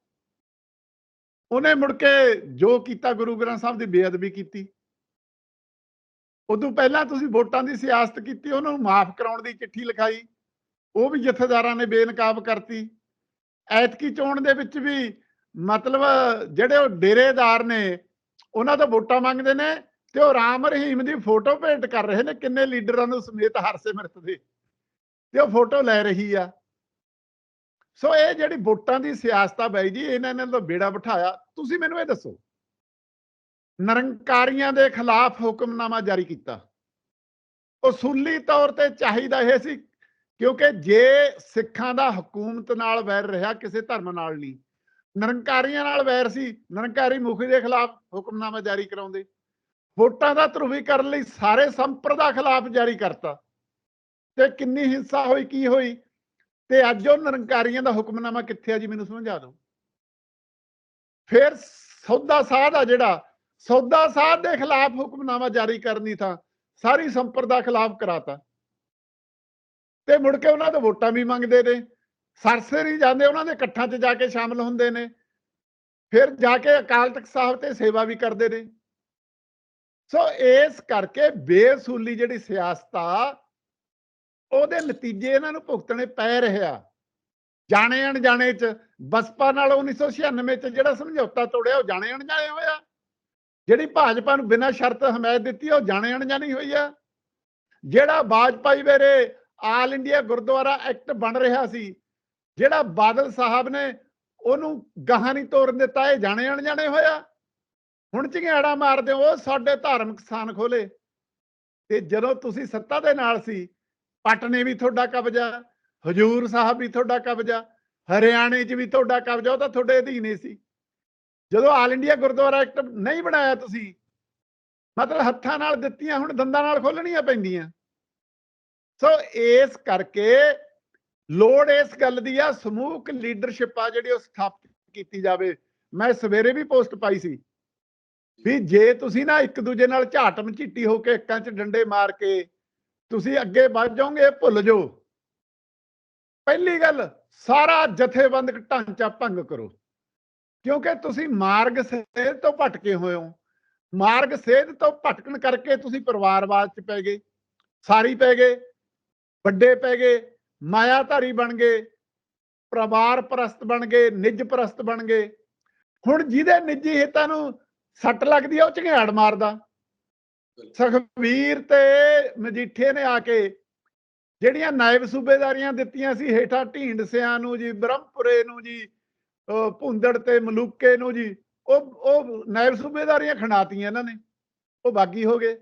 ਉਹਨੇ ਮੁੜ ਕੇ ਜੋ ਕੀਤਾ ਗੁਰੂ ਗ੍ਰੰਥ ਸਾਹਿਬ ਦੀ ਬੇਅਦਬੀ ਕੀਤੀ। ਉਦੋਂ ਪਹਿਲਾਂ ਤੁਸੀਂ ਵੋਟਾਂ ਦੀ ਸਿਆਸਤ ਕੀਤੀ ਉਹਨਾਂ ਨੂੰ ਮਾਫ ਕਰਾਉਣ ਦੀ ਚਿੱਠੀ ਲਿਖਾਈ। ਉਹ ਵੀ ਜਥੇਦਾਰਾਂ ਨੇ ਬੇਨਕਾਬ ਕਰਤੀ। ਐਤਕੀ ਚੋਣ ਦੇ ਵਿੱਚ ਵੀ ਮਤਲਬ ਜਿਹੜੇ ਉਹ ਡੇਰੇਦਾਰ ਨੇ, ਉਹਨਾਂ ਤੋਂ ਵੋਟਾਂ ਮੰਗਦੇ ਨੇ ਤੇ ਉਹ ਰਾਮ ਰਹੀਮ ਦੀ ਫੋਟੋ ਭੇਂਟ ਕਰ ਰਹੇ ਨੇ ਕਿੰਨੇ ਲੀਡਰਾਂ ਨੂੰ ਸਮੇਤ ਹਰਸਿਮਰਤ ਦੇ। ਤੇ ਉਹ ਫੋਟੋ ਲੈ ਰਹੀ ਆ। ਸੋ ਇਹ ਜਿਹੜੀ ਵੋਟਾਂ ਦੀ ਸਿਆਸਤ ਆ ਬਾਈ ਜੀ, ਇਹਨਾਂ ਨੇ ਤਾਂ ਬੇੜਾ ਬਿਠਾਇਆ। ਤੁਸੀਂ ਮੈਨੂੰ ਇਹ ਦੱਸੋ, ਨਿਰੰਕਾਰੀਆਂ ਦੇ ਖਿਲਾਫ ਹੁਕਮਨਾਮਾ ਜਾਰੀ ਕੀਤਾ। ਉਸੂਲੀ ਤੌਰ ਤੇ ਚਾਹੀਦਾ ਇਹ ਸੀ ਕਿਉਂਕਿ ਜੇ ਸਿੱਖਾਂ ਦਾ ਹਕੂਮਤ ਨਾਲ ਵੈਰ ਰਿਹਾ, ਕਿਸੇ ਧਰਮ ਨਾਲ ਨਹੀਂ। ਨਿਰੰਕਾਰੀਆਂ ਨਾਲ ਵੈਰ ਸੀ, ਨਿਰੰਕਾਰੀ ਮੁਖੀ ਦੇ ਖਿਲਾਫ ਹੁਕਮਨਾਮਾ ਜਾਰੀ ਕਰਾਉਂਦੇ। ਵੋਟਾਂ ਦਾ ਧਰੁਵੀਕਰਨ ਲਈ ਸਾਰੇ ਸੰਪਰਦਾ ਖਿਲਾਫ ਜਾਰੀ ਕਰਤਾ। ਤੇ ਕਿੰਨੀ ਹਿੰਸਾ ਹੋਈ, ਕੀ ਹੋਈ? ਤੇ ਅੱਜ ਉਹ ਨਿਰੰਕਾਰੀਆਂ ਦਾ ਹੁਕਮਨਾਮਾ ਕਿੱਥੇ ਆ ਜੀ, ਮੈਨੂੰ ਸਮਝਾ ਦਿਓ। ਫਿਰ ਸੌਦਾ ਸਾਧ ਆ ਜਿਹੜਾ, ਸੌਦਾ ਸਾਧ ਦੇ ਖਿਲਾਫ ਹੁਕਮਨਾਮਾ ਜਾਰੀ ਕਰਨੀ ਤਾਂ ਸਾਰੀ ਸੰਪਰਦਾ ਖਿਲਾਫ ਕਰਾਤਾ। ਤੇ ਮੁੜ ਕੇ ਉਹਨਾਂ ਤੋਂ ਵੋਟਾਂ ਵੀ ਮੰਗਦੇ ਨੇ। ਸਰਸਰੀ ਜਾਂਦੇ, ਉਹਨਾਂ ਦੇ ਇਕੱਠਾਂ 'ਚ ਜਾ ਕੇ ਸ਼ਾਮਲ ਹੁੰਦੇ ਨੇ। ਫਿਰ ਜਾ ਕੇ ਅਕਾਲ ਤਖਤ ਸਾਹਿਬ ਤੇ ਸੇਵਾ ਵੀ ਕਰਦੇ ਨੇ। ਸੋ ਇਸ ਕਰਕੇ ਬੇਸੂਲੀ ਜਿਹੜੀ ਸਿਆਸਤ ਆ, ਉਹਦੇ ਨਤੀਜੇ ਇਹਨਾਂ ਨੂੰ ਭੁਗਤਣੇ ਪੈ ਰਿਹਾ ਜਾਣੇ ਅਣਜਾਣੇ ਚ, ਬਸਪਾ ਨਾਲ 1996 ਚ ਜਿਹੜਾ ਸਮਝੌਤਾ ਤੋੜਿਆ, ਉਹ ਜਾਣੇ ਅਣਜਾਣੇ ਹੋਇਆ। ਜਿਹੜੀ ਭਾਜਪਾ ਨੂੰ ਬਿਨਾਂ ਸ਼ਰਤ ਹਮਾਇਤ ਦਿੱਤੀ, ਉਹ ਜਾਣੇ ਅਣਜਾਣੀ ਹੋਈ ਆ। ਜਿਹੜਾ ਬਾਜਪਾਈ ਵੇਰੇ ਆਲ ਇੰਡੀਆ ਗੁਰਦੁਆਰਾ ਐਕਟ ਬਣ ਰਿਹਾ ਸੀ, ਜਿਹੜਾ ਬਾਦਲ ਸਾਹਿਬ ਨੇ ਉਹਨੂੰ ਗਾਹਾਂ ਨਹੀਂ ਤੋਰਨ ਦਿੱਤਾ ਇਹ ਜਾਣੇ ਅਣਜਾਣੇ ਹੋਇਆ। ਹੁਣ ਝਿੰਗਾੜਾ ਮਾਰਦੇ ਹੋ ਉਹ ਸਾਡੇ ਧਾਰਮਿਕ ਸਥਾਨ ਖੋਲੇ। ਤੇ ਜਦੋਂ ਤੁਸੀਂ ਸੱਤਾ ਦੇ ਨਾਲ ਸੀ, ਪਟਨੇ ਵੀ ਤੁਹਾਡਾ ਕਬਜ਼ਾ, ਹਜੂਰ ਸਾਹਿਬ ਵੀ ਤੁਹਾਡਾ ਕਬਜ਼ਾ, ਹਰਿਆਣੇ 'ਚ ਵੀ ਤੁਹਾਡਾ ਕਬਜ਼ਾ, ਉਹ ਤਾਂ ਤੁਹਾਡੇ ਅਧੀਨ ਹੀ ਸੀ। ਜਦੋਂ ਆਲ ਇੰਡੀਆ ਗੁਰਦੁਆਰਾ ਐਕਟ ਨਹੀਂ ਬਣਾਇਆ ਤੁਸੀਂ, ਮਤਲਬ ਹੱਥਾਂ ਨਾਲ ਦਿੱਤੀਆਂ, ਹੁਣ ਦੰਦਾਂ ਨਾਲ ਖੋਲਣੀਆਂ ਪੈਂਦੀਆਂ। ਸੋ ਇਸ ਕਰਕੇ ਲੋੜ ਇਸ ਗੱਲ ਦੀ ਆ ਸਮੂਹਕ ਲੀਡਰਸ਼ਿਪ ਆ ਜਿਹੜੀ ਉਹ ਸਥਾਪਿਤ ਕੀਤੀ ਜਾਵੇ। ਮੈਂ ਸਵੇਰੇ ਵੀ ਪੋਸਟ ਪਾਈ ਸੀ ਵੀ ਜੇ ਤੁਸੀਂ ਨਾ ਇੱਕ ਦੂਜੇ ਨਾਲ ਝਾਟਮ ਝਿੱਟੀ ਹੋ ਕੇ ਇੱਕਾਂ 'ਚ ਡੰਡੇ ਮਾਰ ਕੇ ਤੁਸੀਂ ਅੱਗੇ ਵੱਧ ਜਾਓਗੇ ਭੁੱਲ ਜਾਓ। ਪਹਿਲੀ ਗੱਲ, ਸਾਰਾ ਜਥੇਬੰਦਕ ਢਾਂਚਾ ਭੰਗ ਕਰੋ। ਕਿਉਂਕਿ ਤੁਸੀਂ ਮਾਰਗ ਸੇਧ ਤੋਂ ਭਟਕੇ ਹੋਏ ਹੋ। ਮਾਰਗ ਸੇਧ ਤੋਂ ਭਟਕਣ ਕਰਕੇ ਤੁਸੀਂ ਪਰਿਵਾਰਵਾਦ 'ਚ ਪੈ ਗਏ, ਸਾਰੀ ਪੈ ਗਏ। ਵੱਡੇ ਪੈ ਗਏ, ਮਾਇਆਧਾਰੀ ਬਣ ਗਏ, ਪਰਿਵਾਰ ਪ੍ਰਸਤ ਬਣ ਗਏ, ਨਿੱਜ ਪ੍ਰਸਤ ਬਣ ਗਏ। ਹੁਣ ਜਿਹਦੇ ਨਿੱਜੀ ਹਿੱਤਾਂ ਨੂੰ ਸੱਟ ਲੱਗਦੀ ਆ, ਉਹ ਝੰਗਾੜ ਮਾਰਦਾ? ਸੁਖਵੀਰ ਤੇ ਮਜੀਠੇ ਨੇ ਆ ਕੇ ਜਿਹੜੀਆਂ ਨਾਇਬ ਸੂਬੇਦਾਰੀਆਂ ਦਿੱਤੀਆਂ ਸੀ, ਹੇਠਾਂ ਢੀਂਡਸਿਆਂ ਨੂੰ ਜੀ, ਬ੍ਰਹਮਪੁਰੇ ਨੂੰ ਜੀ, ਅਹ ਭੁੰਦੜ ਤੇ ਮਲੂਕੇ ਨੂੰ ਜੀ, ਉਹ ਉਹ ਨਾਇਬ ਸੂਬੇਦਾਰੀਆਂ ਖਣਾਤੀਆਂ ਇਹਨਾਂ ਨੇ, ਉਹ ਬਾਗੀ ਹੋ ਗਏ।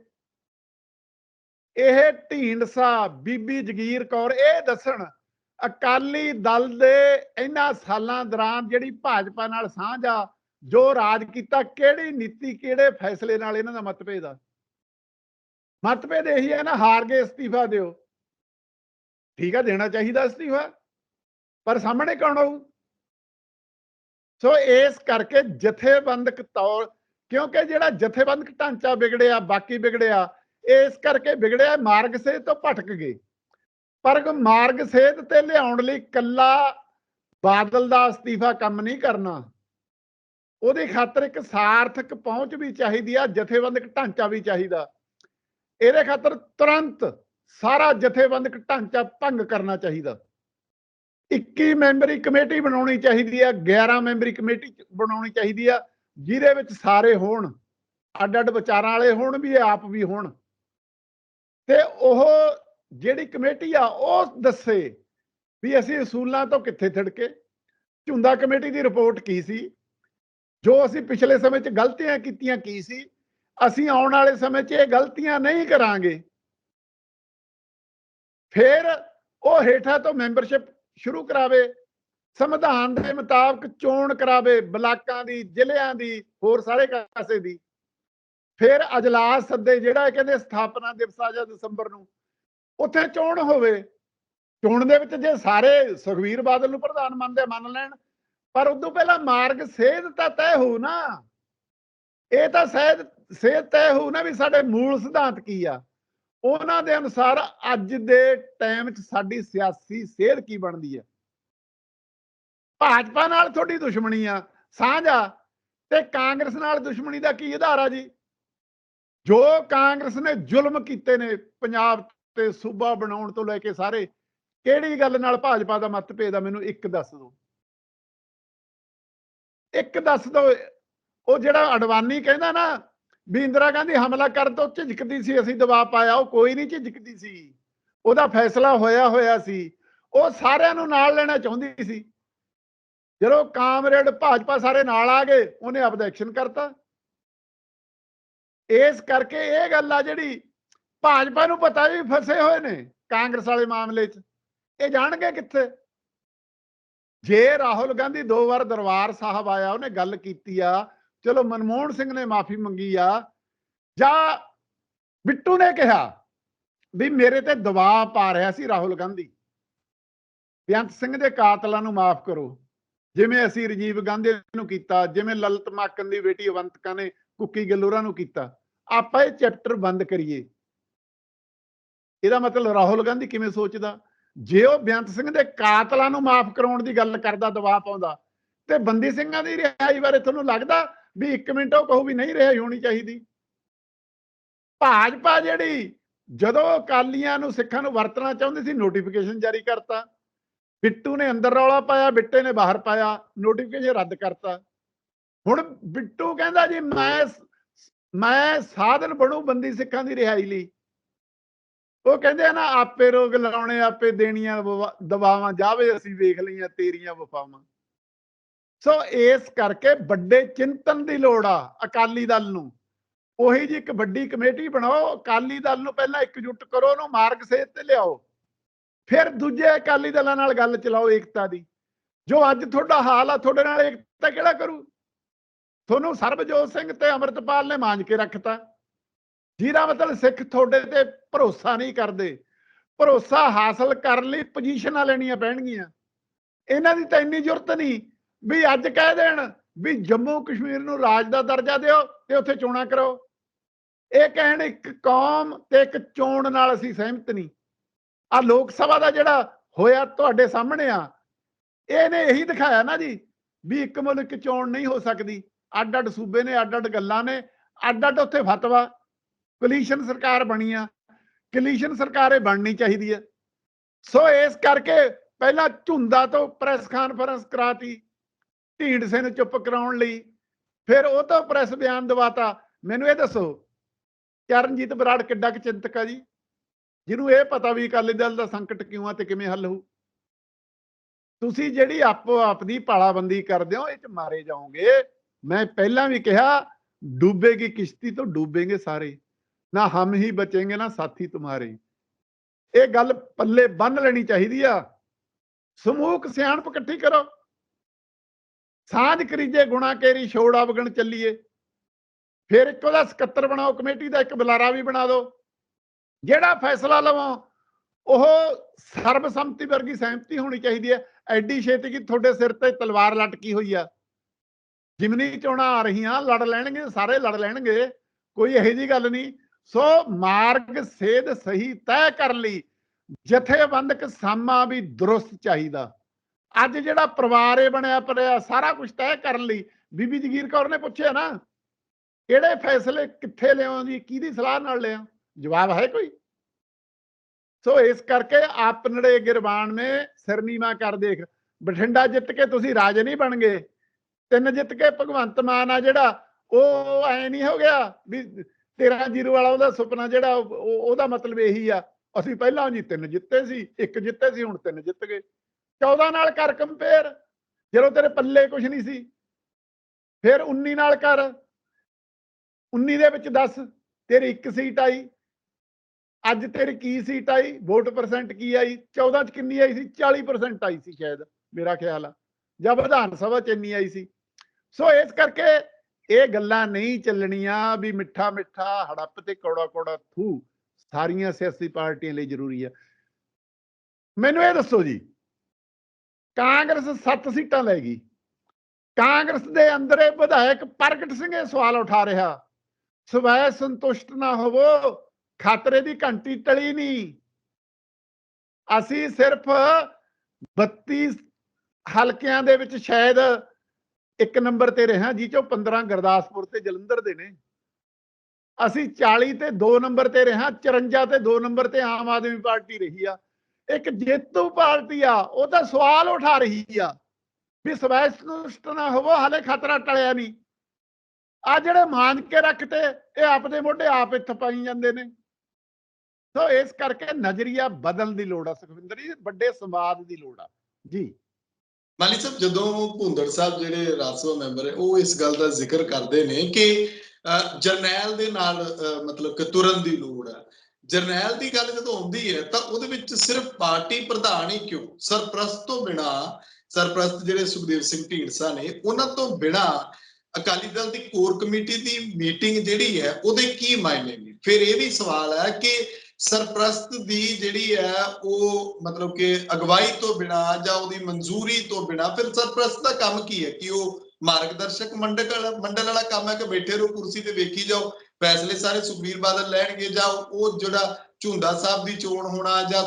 ਇਹ ਢੀਂਡਸਾ ਬੀਬੀ ਜਗੀਰ ਕੌਰ, ਇਹ ਦੱਸਣ ਅਕਾਲੀ ਦਲ ਦੇ ਇਹਨਾਂ ਸਾਲਾਂ ਦੌਰਾਨ ਜਿਹੜੀ ਭਾਜਪਾ ਨਾਲ ਸਾਂਝ ਆ, ਜੋ ਰਾਜ ਕੀਤਾ, ਕਿਹੜੀ ਨੀਤੀ, ਕਿਹੜੇ ਫੈਸਲੇ ਨਾਲ ਇਹਨਾਂ ਦਾ ਮਤਭੇਦ ਆ? ਮਤਭੇਦ ਇਹੀ ਹੈ ਨਾ, ਹਾਰ ਗਏ ਅਸਤੀਫਾ ਦਿਓ। ਠੀਕ ਆ, ਦੇਣਾ ਚਾਹੀਦਾ ਅਸਤੀਫਾ, ਪਰ ਸਾਹਮਣੇ ਕੌਣ ਆਊ ਸੋ ਇਸ ਕਰਕੇ ਜਥੇਬੰਦਕ ਤੌਰ, ਕਿਉਂਕਿ ਜਿਹੜਾ ਜਥੇਬੰਦਕ ਢਾਂਚਾ ਵਿਗੜਿਆ, ਬਾਕੀ ਵਿਗੜਿਆ ਇਸ ਕਰਕੇ ਵਿਗੜਿਆ ਮਾਰਗ ਸੇਧ ਤੋਂ ਭਟਕ ਗਏ। ਪਰ ਮਾਰਗ ਸੇਧ ਤੇ ਲਿਆਉਣ ਲਈ ਕੱਲਾ ਬਾਦਲ ਦਾ ਅਸਤੀਫਾ ਕੰਮ ਨਹੀਂ ਕਰਨਾ। ਉਹਦੇ ਖਾਤਰ ਇੱਕ ਸਾਰਥਕ ਪਹੁੰਚ ਵੀ ਚਾਹੀਦੀ ਆ, ਜਥੇਬੰਦਕ ਢਾਂਚਾ ਵੀ ਚਾਹੀਦਾ। ਇਹਦੇ ਖਾਤਰ ਤੁਰੰਤ ਸਾਰਾ ਜਥੇਬੰਦਕ ਢਾਂਚਾ ਭੰਗ ਕਰਨਾ ਚਾਹੀਦਾ। 21 ਮੈਂਬਰੀ ਕਮੇਟੀ ਬਣਾਉਣੀ ਚਾਹੀਦੀ ਆ 11 ਮੈਂਬਰੀ ਕਮੇਟੀ ਬਣਾਉਣੀ ਚਾਹੀਦੀ ਆ, ਜਿਹਦੇ ਵਿੱਚ ਸਾਰੇ ਹੋਣ। ਅੱਡ ਅੱਡ ਵਿਚਾਰਾਂ ਵਾਲੇ ਹੋਣ ਵੀ, ਆਪ ਵੀ ਹੋਣ। ਤੇ ਉਹ ਜਿਹੜੀ ਕਮੇਟੀ ਆ, ਉਹ ਦੱਸੇ ਵੀ ਅਸੀਂ ਅਸੂਲਾਂ ਤੋਂ ਕਿੱਥੇ ਥੜਕੇ? ਝੁੰਦਾ ਕਮੇਟੀ ਦੀ ਰਿਪੋਰਟ ਕੀ ਸੀ? ਜੋ ਅਸੀਂ ਪਿਛਲੇ ਸਮੇਂ 'ਚ ਗਲਤੀਆਂ ਕੀਤੀਆਂ ਕੀ ਸੀ? ਅਸੀਂ ਆਉਣ ਵਾਲੇ ਸਮੇਂ 'ਚ ਇਹ ਗਲਤੀਆਂ ਨਹੀਂ ਕਰਾਂਗੇ। ਫਿਰ ਉਹ ਹੇਠਾਂ ਤੋਂ ਮੈਂਬਰਸ਼ਿਪ ਸ਼ੁਰੂ ਕਰਾਵੇ, ਸੰਵਿਧਾਨ ਦੇ ਮੁਤਾਬਕ ਚੋਣ ਕਰਾਵੇ, ਬਲਾਕਾਂ ਦੀ, ਜ਼ਿਲ੍ਹਿਆਂ ਦੀ, ਹੋਰ ਸਾਰੇ ਕਾਸੇ ਦੀ। ਫਿਰ ਅਜਲਾਸ ਸੱਦੇ, ਜਿਹੜਾ ਕਹਿੰਦੇ ਸਥਾਪਨਾ ਦਿਵਸ ਆ ਜਾਂ ਦਸੰਬਰ ਨੂੰ, ਉੱਥੇ ਚੋਣ ਹੋਵੇ। ਚੋਣ ਦੇ ਵਿੱਚ ਜੇ ਸਾਰੇ ਸੁਖਵੀਰ ਬਾਦਲ ਨੂੰ ਪ੍ਰਧਾਨ ਮੰਨਦੇ ਮੰਨ ਲੈਣ, ਪਰ ਉਦੋਂ ਪਹਿਲਾਂ ਮਾਰਗ ਸੇਧ ਤਾਂ ਤੈਅ ਹੋ ਨਾ। ਇਹ ਤਾਂ ਸਹਿਦ ਸੇਧ ਤੈਅ ਹੋ ਨਾ ਵੀ ਸਾਡੇ ਮੂਲ ਸਿਧਾਂਤ ਕੀ ਆ। ਉਹਨਾਂ ਦੇ ਅਨੁਸਾਰ ਅੱਜ ਦੇ ਟਾਈਮ 'ਚ ਸਾਡੀ ਸਿਆਸੀ ਸੇਧ ਕੀ ਬਣਦੀ ਹੈ ਭਾਜਪਾ ਨਾਲ ਤੁਹਾਡੀ ਦੁਸ਼ਮਣੀ ਆ, ਸਾਂਝਾ ਤੇ ਕਾਂਗਰਸ ਨਾਲ ਦੁਸ਼ਮਣੀ ਦਾ ਕੀ ਆਧਾਰ ਆ ਜੀ? ਜੋ ਕਾਂਗਰਸ ਨੇ ਜ਼ੁਲਮ ਕੀਤੇ ਨੇ ਪੰਜਾਬ ਤੇ ਸੂਬਾ ਬਣਾਉਣ ਤੋਂ ਲੈ ਕੇ ਸਾਰੇ, ਕਿਹੜੀ ਗੱਲ ਨਾਲ ਭਾਜਪਾ ਦਾ ਮਤਭੇਦ ਆ ਮੈਨੂੰ ਇੱਕ ਦੱਸ ਦਿਓ। ਇੱਕ ਦੱਸ ਦੋ ਉਹ ਜਿਹੜਾ ਅਡਵਾਨੀ ਕਹਿੰਦਾ ਨਾ, ਵੀ ਇੰਦਰਾ ਗਾਂਧੀ ਹਮਲਾ ਕਰਨ ਤੋਂ ਝਿਜਕਦੀ ਸੀ, ਅਸੀਂ ਦਬਾਅ ਪਾਇਆ, ਉਹ ਕੋਈ ਨਹੀਂ ਝਿਜਕਦੀ ਸੀ। ਉਹਦਾ ਫੈਸਲਾ ਹੋਇਆ ਹੋਇਆ ਸੀ। ਉਹ ਸਾਰਿਆਂ ਨੂੰ ਨਾਲ ਲੈਣਾ ਚਾਹੁੰਦੀ ਸੀ। ਜਦੋਂ ਕਾਮਰੇਡ ਭਾਜਪਾ ਸਾਰੇ ਨਾਲ ਆ ਗਏ, ਉਹਨੇ ਆਪਦਾ ਐਕਸ਼ਨ ਕਰਤਾ। ਇਸ ਕਰਕੇ ਇਹ ਗੱਲ ਆ ਜਿਹੜੀ ਭਾਜਪਾ ਨੂੰ ਪਤਾ ਵੀ ਫਸੇ ਹੋਏ ਨੇ ਕਾਂਗਰਸ ਵਾਲੇ ਮਾਮਲੇ 'ਚ। ਇਹ ਜਾਣਗੇ ਕਿੱਥੇ? ਜੇ ਰਾਹੁਲ ਗਾਂਧੀ ਦੋ ਵਾਰ ਦਰਬਾਰ ਸਾਹਿਬ ਆਇਆ, ਉਹਨੇ ਗੱਲ ਕੀਤੀ ਆ, ਚਲੋ ਮਨਮੋਹਨ ਸਿੰਘ ਨੇ ਮਾਫੀ ਮੰਗੀ ਆ, ਜਾਂ ਬਿੱਟੂ ਨੇ ਕਿਹਾ ਵੀ ਮੇਰੇ ਤੇ ਦਬਾਅ ਪਾ ਰਿਹਾ ਸੀ ਰਾਹੁਲ ਗਾਂਧੀ। ਬੇਅੰਤ ਸਿੰਘ ਦੇ ਕਾਤਲਾਂ ਨੂੰ ਮਾਫ ਕਰੋ। ਜਿਵੇਂ ਅਸੀਂ ਰਜੀਵ ਗਾਂਧੀ ਨੂੰ ਕੀਤਾ, ਜਿਵੇਂ ਲਲਿਤ ਮਾਕਨ ਦੀ ਬੇਟੀ ਅਵੰਤਕਾ ਨੇ ਕੁੱਕੀ ਗਿੱਲੋਰਾ ਨੂੰ ਕੀਤਾ। ਆਪਾਂ ਇਹ ਚੈਪਟਰ ਬੰਦ ਕਰੀਏ। ਇਹਦਾ ਮਤਲਬ ਰਾਹੁਲ ਗਾਂਧੀ ਕਿਵੇਂ ਸੋਚਦਾ? ਜੇ ਉਹ ਬੇਅੰਤ ਸਿੰਘ ਦੇ ਕਾਤਲਾਂ ਨੂੰ ਮਾਫ ਕਰਾਉਣ ਦੀ ਗੱਲ ਕਰਦਾ, ਦਬਾਅ ਪਾਉਂਦਾ, ਤੇ ਬੰਦੀ ਸਿੰਘਾਂ ਦੀ ਰਿਹਾਈ ਬਾਰੇ ਤੁਹਾਨੂੰ ਲੱਗਦਾ ਵੀ 1 ਮਿੰਟ ਉਹ ਕਹੂ ਵੀ ਨਹੀਂ ਰਿਹਾਈ ਹੋਣੀ ਚਾਹੀਦੀ? ਭਾਜਪਾ ਜਿਹੜੀ ਜਦੋਂ ਅਕਾਲੀਆਂ ਨੂੰ, ਸਿੱਖਾਂ ਨੂੰ ਵਰਤਣਾ ਚਾਹੁੰਦੀ ਸੀ ਨੋਟੀਫਿਕੇਸ਼ਨ ਜਾਰੀ ਕਰਤਾ। ਬਿੱਟੂ ਨੇ ਅੰਦਰ ਰੌਲਾ ਪਾਇਆ, ਬਿੱਟੇ ਨੇ ਬਾਹਰ ਪਾਇਆ ਨੋਟੀਫਿਕੇਸ਼ਨ ਰੱਦ ਕਰਤਾ। ਹੁਣ ਬਿੱਟੂ ਕਹਿੰਦਾ ਜੀ, ਮੈਂ ਮੈਂ ਸਾਧਨ ਬਣੂ ਬੰਦੀ ਸਿੱਖਾਂ ਦੀ ਰਿਹਾਈ ਲਈ। ਉਹ ਕਹਿੰਦੇ ਆ ਨਾ, ਆਪੇ ਰੋਗ ਲਾਉਣੇ, ਆਪੇ ਦੇਣੀਆਂ ਵਵਾ- ਦਵਾਵਾਂ ਜਾਵੇ ਅਸੀਂ ਵੇਖ ਲਈਆਂ ਤੇਰੀਆਂ ਵਫਾਵਾਂ। ਸੋ ਇਸ ਕਰਕੇ ਵੱਡੇ ਚਿੰਤਨ ਦੀ ਲੋੜ ਆ ਅਕਾਲੀ ਦਲ ਨੂੰ। ਉਹੀ ਜੀ ਇੱਕ ਵੱਡੀ ਕਮੇਟੀ ਬਣਾਓ, ਅਕਾਲੀ ਦਲ ਨੂੰ ਪਹਿਲਾਂ ਇਕਜੁੱਟ ਕਰੋ, ਉਹਨੂੰ ਮਾਰਗ ਸੇਧ ਤੇ ਲਿਆਓ। ਫਿਰ ਦੂਜੇ ਅਕਾਲੀ ਦਲਾਂ ਨਾਲ ਗੱਲ ਚਲਾਓ ਏਕਤਾ ਦੀ। ਜੋ ਅੱਜ ਤੁਹਾਡਾ ਹਾਲ ਆ, ਤੁਹਾਡੇ ਨਾਲ ਏਕਤਾ ਕਿਹੜਾ ਕਰੂ? ਤੁਹਾਨੂੰ ਸਰਬਜੋਤ ਸਿੰਘ ਤੇ ਅਮਰਤਪਾਲ ਨੇ ਮਾਂਜ ਕੇ ਰੱਖਤਾ। ਜਿਹਦਾ ਮਤਲਬ ਸਿੱਖ ਤੁਹਾਡੇ ਤੇ ਭਰੋਸਾ ਨਹੀਂ ਕਰਦੇ। ਭਰੋਸਾ ਹਾਸਲ ਕਰਨ ਲਈ ਪੋਜੀਸ਼ਨਾਂ ਲੈਣੀਆਂ ਪੈਣਗੀਆਂ। ਇਹਨਾਂ ਦੀ ਤਾਂ ਇੰਨੀ ਜ਼ਰੂਰਤ ਨਹੀਂ ਵੀ ਅੱਜ ਕਹਿ ਦੇਣ ਵੀ ਜੰਮੂ ਕਸ਼ਮੀਰ ਨੂੰ ਰਾਜ ਦਾ ਦਰਜਾ ਦਿਓ ਤੇ ਉੱਥੇ ਚੋਣਾਂ ਕਰੋ ਇਹ ਕਹਿਣ ਇੱਕ ਕੌਮ ਤੇ ਇੱਕ ਚੋਣ ਨਾਲ ਅਸੀਂ ਸਹਿਮਤ ਨਹੀਂ। ਆ ਲੋਕ ਸਭਾ ਦਾ ਜਿਹੜਾ ਹੋਇਆ ਤੁਹਾਡੇ ਸਾਹਮਣੇ ਆ, ਇਹਨੇ ਇਹੀ ਦਿਖਾਇਆ ਨਾ ਜੀ ਵੀ ਇੱਕ ਮੁਲਕ ਚੋਣ ਨਹੀਂ ਹੋ ਸਕਦੀ। ਅੱਡ ਅੱਡ ਸੂਬੇ ਨੇ ਅੱਡ ਅੱਡ ਗੱਲਾਂ ਨੇ ਅੱਡ ਅੱਡ ਉੱਥੇ ਫਤਵਾ। ਕੋਲੀਸ਼ਨ ਸਰਕਾਰ ਬਣੀ ਆ। ਕੋਲੀਸ਼ਨ ਸਰਕਾਰ ਇਹ ਬਣਨੀ ਚਾਹੀਦੀ ਹੈ ਸੋ ਇਸ ਕਰਕੇ ਪਹਿਲਾਂ ਝੁੰਦਾ ਤੋਂ ਪ੍ਰੈਸ ਕਾਨਫਰੰਸ ਕਰਾਤੀ ਢੀਂਡਸੇ ਨੂੰ ਚੁੱਪ ਕਰਾਉਣ ਲਈ। ਫਿਰ ਉਹ ਤੋਂ ਪ੍ਰੈਸ ਬਿਆਨ ਦਵਾਤਾ। ਮੈਨੂੰ ਇਹ ਦੱਸੋ, ਚਰਨਜੀਤ ਬਰਾੜ ਕਿੱਡਾ ਕੁ ਚਿੰਤਕ ਆ ਜੀ? ਜਿਹਨੂੰ ਇਹ ਪਤਾ ਵੀ ਅਕਾਲੀ ਦਲ ਦਾ ਸੰਕਟ ਕਿਉਂ ਆ ਤੇ ਕਿਵੇਂ ਹੱਲ ਹੋਊ? ਤੁਸੀਂ ਜਿਹੜੀ ਆਪੋ ਆਪ ਦੀ ਪਾਲਾਬੰਦੀ ਕਰਦੇ ਹੋ, ਇਹ ਚ ਮਾਰੇ ਜਾਓਗੇ। ਮੈਂ ਪਹਿਲਾਂ ਵੀ ਕਿਹਾ, ਡੂਬੇਗੀ ਕਿਸ਼ਤੀ ਤੋਂ ਡੂਬेंगे ਸਾਰੇ। ਨਾ ਹਮ ਹੀ ਬਚेंगे ਨਾ ਸਾਥੀ ਤੁਮਾਰੇ। ਇਹ ਗੱਲ ਪੱਲੇ ਬੰਨ ਲੈਣੀ ਚਾਹੀਦੀ ਆ। ਸਮੂਹਕ ਸਿਆਣਪ ਇਕੱਠੀ ਕਰੋ। ਸਾਂਝ ਕਰੀਜੇ, ਗੁਣਾ ਕੇਰੀ, ਛੋੜ ਅਵਗਣ ਚੱਲੀਏ। ਫਿਰ ਇੱਕ ਉਹਦਾ ਸਕੱਤਰ ਬਣਾਓ, ਕਮੇਟੀ ਦਾ ਇੱਕ ਬੁਲਾਰਾ ਵੀ ਬਣਾ ਦਿਓ। ਜਿਹੜਾ ਫੈਸਲਾ ਲਵੋ, ਉਹ ਸਰਬਸੰਮਤੀ ਵਰਗੀ ਸਹਿਮਤੀ ਹੋਣੀ ਚਾਹੀਦੀ ਹੈ। ਐਡੀ ਛੇਤੀ ਕਿ ਤੁਹਾਡੇ ਸਿਰ ਤੇ ਤਲਵਾਰ ਲਟਕੀ ਹੋਈ ਆ। ਜਿਮਨੀ ਚੋਣਾਂ ਆ ਰਹੀਆਂ, ਲੜ ਲੈਣਗੇ, ਸਾਰੇ ਲੜ ਲੈਣਗੇ, ਕੋਈ ਇਹੋ ਜੀ ਗੱਲ ਨਹੀਂ। ਸੋ ਮਾਰਗ, ਸੇਧ ਸਹੀ ਤੈਅ ਕਰ ਲਈ। ਜਥੇਬੰਦਕ ਸਾਮਾ ਵੀ ਦਰੁਸਤ ਚਾਹੀਦਾ। ਅੱਜ ਜਿਹੜਾ ਪਰਿਵਾਰ ਬਣਿਆ ਪਿਆ ਸਾਰਾ ਕੁਝ ਤੈਅ ਕਰਨ ਲਈ। ਬੀਬੀ ਜਗੀਰ ਕੌਰ ਨੇ ਪੁੱਛਿਆ ਨਾ, ਕਿਹੜੇ ਫੈਸਲੇ ਕਿੱਥੇ ਲਿਆਉਂ ਜੀ ਕਿਹਦੀ ਸਲਾਹ ਨਾਲ ਲਿਆ ਜਵਾਬ ਹੈ ਕੋਈ? ਸੋ ਇਸ ਕਰਕੇ ਆਪਨੜੇ ਗਿਰਬਾਨ ਮੇ ਸਿਰਨੀਮਾ ਕਰ ਦੇਖ। ਬਠਿੰਡਾ ਜਿੱਤ ਕੇ ਤੁਸੀਂ ਰਾਜ ਨਹੀਂ ਬਣ ਗਏ। ਤਿੰਨ ਜਿੱਤ ਕੇ ਭਗਵੰਤ ਮਾਨ ਆ ਜਿਹੜਾ, ਉਹ ਐ ਨਹੀਂ ਹੋ ਗਿਆ ਵੀ 13 ਜ਼ੀਰੋ ਵਾਲਾ ਉਹਦਾ ਸੁਪਨਾ ਜਿਹੜਾ, ਉਹ- ਉਹਦਾ ਮਤਲਬ ਇਹੀ ਆ, ਅਸੀਂ ਪਹਿਲਾਂ ਜੀ ਤਿੰਨ ਜਿੱਤੇ ਸੀ, ਇੱਕ ਜਿੱਤੇ ਸੀ, ਹੁਣ ਤਿੰਨ ਜਿੱਤ ਗਏ। 14 ਨਾਲ ਕਰ ਕੰਪੇਅਰ ਜਦੋਂ ਤੇਰੇ ਪੱਲੇ ਕੁਝ ਨਹੀਂ ਸੀ, ਫਿਰ 19 ਨਾਲ ਕਰ 19 ਦੇ ਵਿੱਚ 10 ਤੇਰੀ ਇੱਕ ਸੀਟ ਆਈ, ਅੱਜ ਤੇਰੀ ਕੀ ਸੀਟ ਆਈ, ਵੋਟ ਪਰਸੈਂਟ ਕੀ ਆਈ 14 ਚ ਕਿੰਨੀ ਆਈ ਸੀ 40% ਆਈ ਸੀ ਸ਼ਾਇਦ, ਮੇਰਾ ਖਿਆਲ ਆ। ਜਾਂ ਵਿਧਾਨ ਸਭਾ ਚ ਇੰਨੀ ਆਈ ਸੀ। ਸੋ ਇਸ ਕਰਕੇ ਇਹ ਗੱਲਾਂ ਨਹੀਂ ਚੱਲਣੀਆਂ ਵੀ ਮਿੱਠਾ ਮਿੱਠਾ ਹੜੱਪ ਤੇ ਕੌੜਾ ਕੌੜਾ ਥੂ ਸਾਰੀਆਂ ਸਿਆਸੀ ਪਾਰਟੀਆਂ ਲਈ ਜ਼ਰੂਰੀ ਆ। ਮੈਨੂੰ ਇਹ ਦੱਸੋ ਜੀ, ਕਾਂਗਰਸ 7 ਸੀਟਾਂ ਲੈ ਗਈ। ਕਾਂਗਰਸ ਦੇ ਅੰਦਰ ਇਹ ਵਿਧਾਇਕ ਪ੍ਰਗਟ ਸਿੰਘ ਇਹ ਸਵਾਲ ਉਠਾ ਰਿਹਾ, ਸਵੈ ਸੰਤੁਸ਼ਟ ਨਾ ਹੋਵੋ, ਖਤਰੇ ਦੀ ਘੰਟੀ ਟਲੀ ਨਹੀਂ। ਅਸੀਂ ਸਿਰਫ 32 ਹਲਕਿਆਂ ਦੇ ਵਿੱਚ ਸ਼ਾਇਦ ਇੱਕ ਨੰਬਰ ਤੇ ਰਿਹਾ ਜੀ ਚੋਂ 15 ਗੁਰਦਾਸਪੁਰ ਤੇ ਜਲੰਧਰ ਦੇ ਨੇ। ਅਸੀਂ 40 ਤੇ 2 ਨੰਬਰ ਤੇ ਰਹਾ 54 ਤੇ 2 ਨੰਬਰ ਤੇ ਆਮ ਆਦਮੀ ਪਾਰਟੀ ਰਹੀ ਆ। ਇੱਕ ਜੇਤੂ ਪਾਰਟੀ ਆ, ਉਹ ਤਾਂ ਸਵਾਲ ਉਠਾ ਰਹੀ ਆ ਵੀ ਸਵੈ ਨਾ ਹੋਵੋ, ਹਾਲੇ ਖਤਰਾ ਟਲਿਆ ਨਹੀਂ। ਆ ਜਿਹੜੇ ਮਾਂਜ ਕੇ ਰੱਖਤੇ, ਇਹ ਆਪਦੇ ਮੋਢੇ ਆਪ ਇੱਥੇ ਪਾਈ ਜਾਂਦੇ ਨੇ। ਸੋ ਇਸ ਕਰਕੇ ਨਜ਼ਰੀਆ ਬਦਲਣ ਦੀ ਲੋੜ ਆ, ਸੁਖਵਿੰਦਰ ਜੀ, ਵੱਡੇ ਸਮਾਜ ਦੀ ਲੋੜ ਆ। ਜੀ। ਮਾਲੀ ਸਾਹਿਬ, ਜਦੋਂ ਭੁੰਦੜ ਸਾਹਿਬ ਜਿਹੜੇ ਰਾਜ ਮੈਂਬਰ ਹੈ, ਉਹ ਇਸ ਗੱਲ ਦਾ ਜ਼ਿਕਰ ਕਰਦੇ ਨੇ ਕਿ ਜਰਨੈਲ ਦੇ ਨਾਲ ਮਤਲਬ ਕਿ ਤੁਰਨ ਦੀ ਲੋੜ ਹੈ। ਜਰਨੈਲ ਦੀ ਗੱਲ ਜਦੋਂ ਆਉਂਦੀ ਹੈ, ਤਾਂ ਉਹਦੇ ਵਿੱਚ ਸਿਰਫ ਪਾਰਟੀ ਪ੍ਰਧਾਨ ਹੀ ਕਿਉਂ? ਸਰਪ੍ਰਸਤ ਤੋਂ ਬਿਨਾ, ਸਰਪ੍ਰਸਤ ਜਿਹੜੇ ਸੁਖਦੇਵ ਸਿੰਘ ਢੀਂਡਸਾ ਨੇ, ਉਹਨਾਂ ਤੋਂ ਬਿਨਾ ਅਕਾਲੀ ਦਲ ਦੀ ਕੋਰ ਕਮੇਟੀ ਦੀ ਮੀਟਿੰਗ ਜਿਹੜੀ ਹੈ, ਉਹਦੇ ਕੀ ਮਾਇਨੇ ਨੇ? ਫਿਰ ਇਹ ਵੀ ਸਵਾਲ ਹੈ ਕਿ ਸਰਪ੍ਰਸਤ ਦੀ ਜਿਹੜੀ ਹੈ ਉਹ ਮਤਲਬ ਕਿ ਅਗਵਾਈ ਤੋਂ ਬਿਨਾ ਜਾਂ ਉਹਦੀ ਮਨਜ਼ੂਰੀ ਤੋਂ ਬਿਨਾ, ਫਿਰ ਸਰਪ੍ਰਸਤ ਦਾ ਕੰਮ ਕੀ ਹੈ? ਕਿ ਉਹ ਮਾਰਗਦਰਸ਼ਕ ਮੰਡਲ ਮੰਡਲ ਵਾਲਾ ਕੰਮ ਹੈ ਕਿ ਬੈਠੇ ਰਹੋ ਕੁਰਸੀ ਤੇ ਵੇਖੀ ਜਾਓ, ਫੈਸਲੇ ਸਾਰੇ ਸੁਖਬੀਰ ਬਾਦਲ ਲੈਣਗੇ ਜਾਂ ਉਹ ਜਿਹੜਾ ਝੁੰਦਾ ਸਾਹਿਬ ਦੀ ਚੋਣ ਹੋਣਾ ਜਾਂ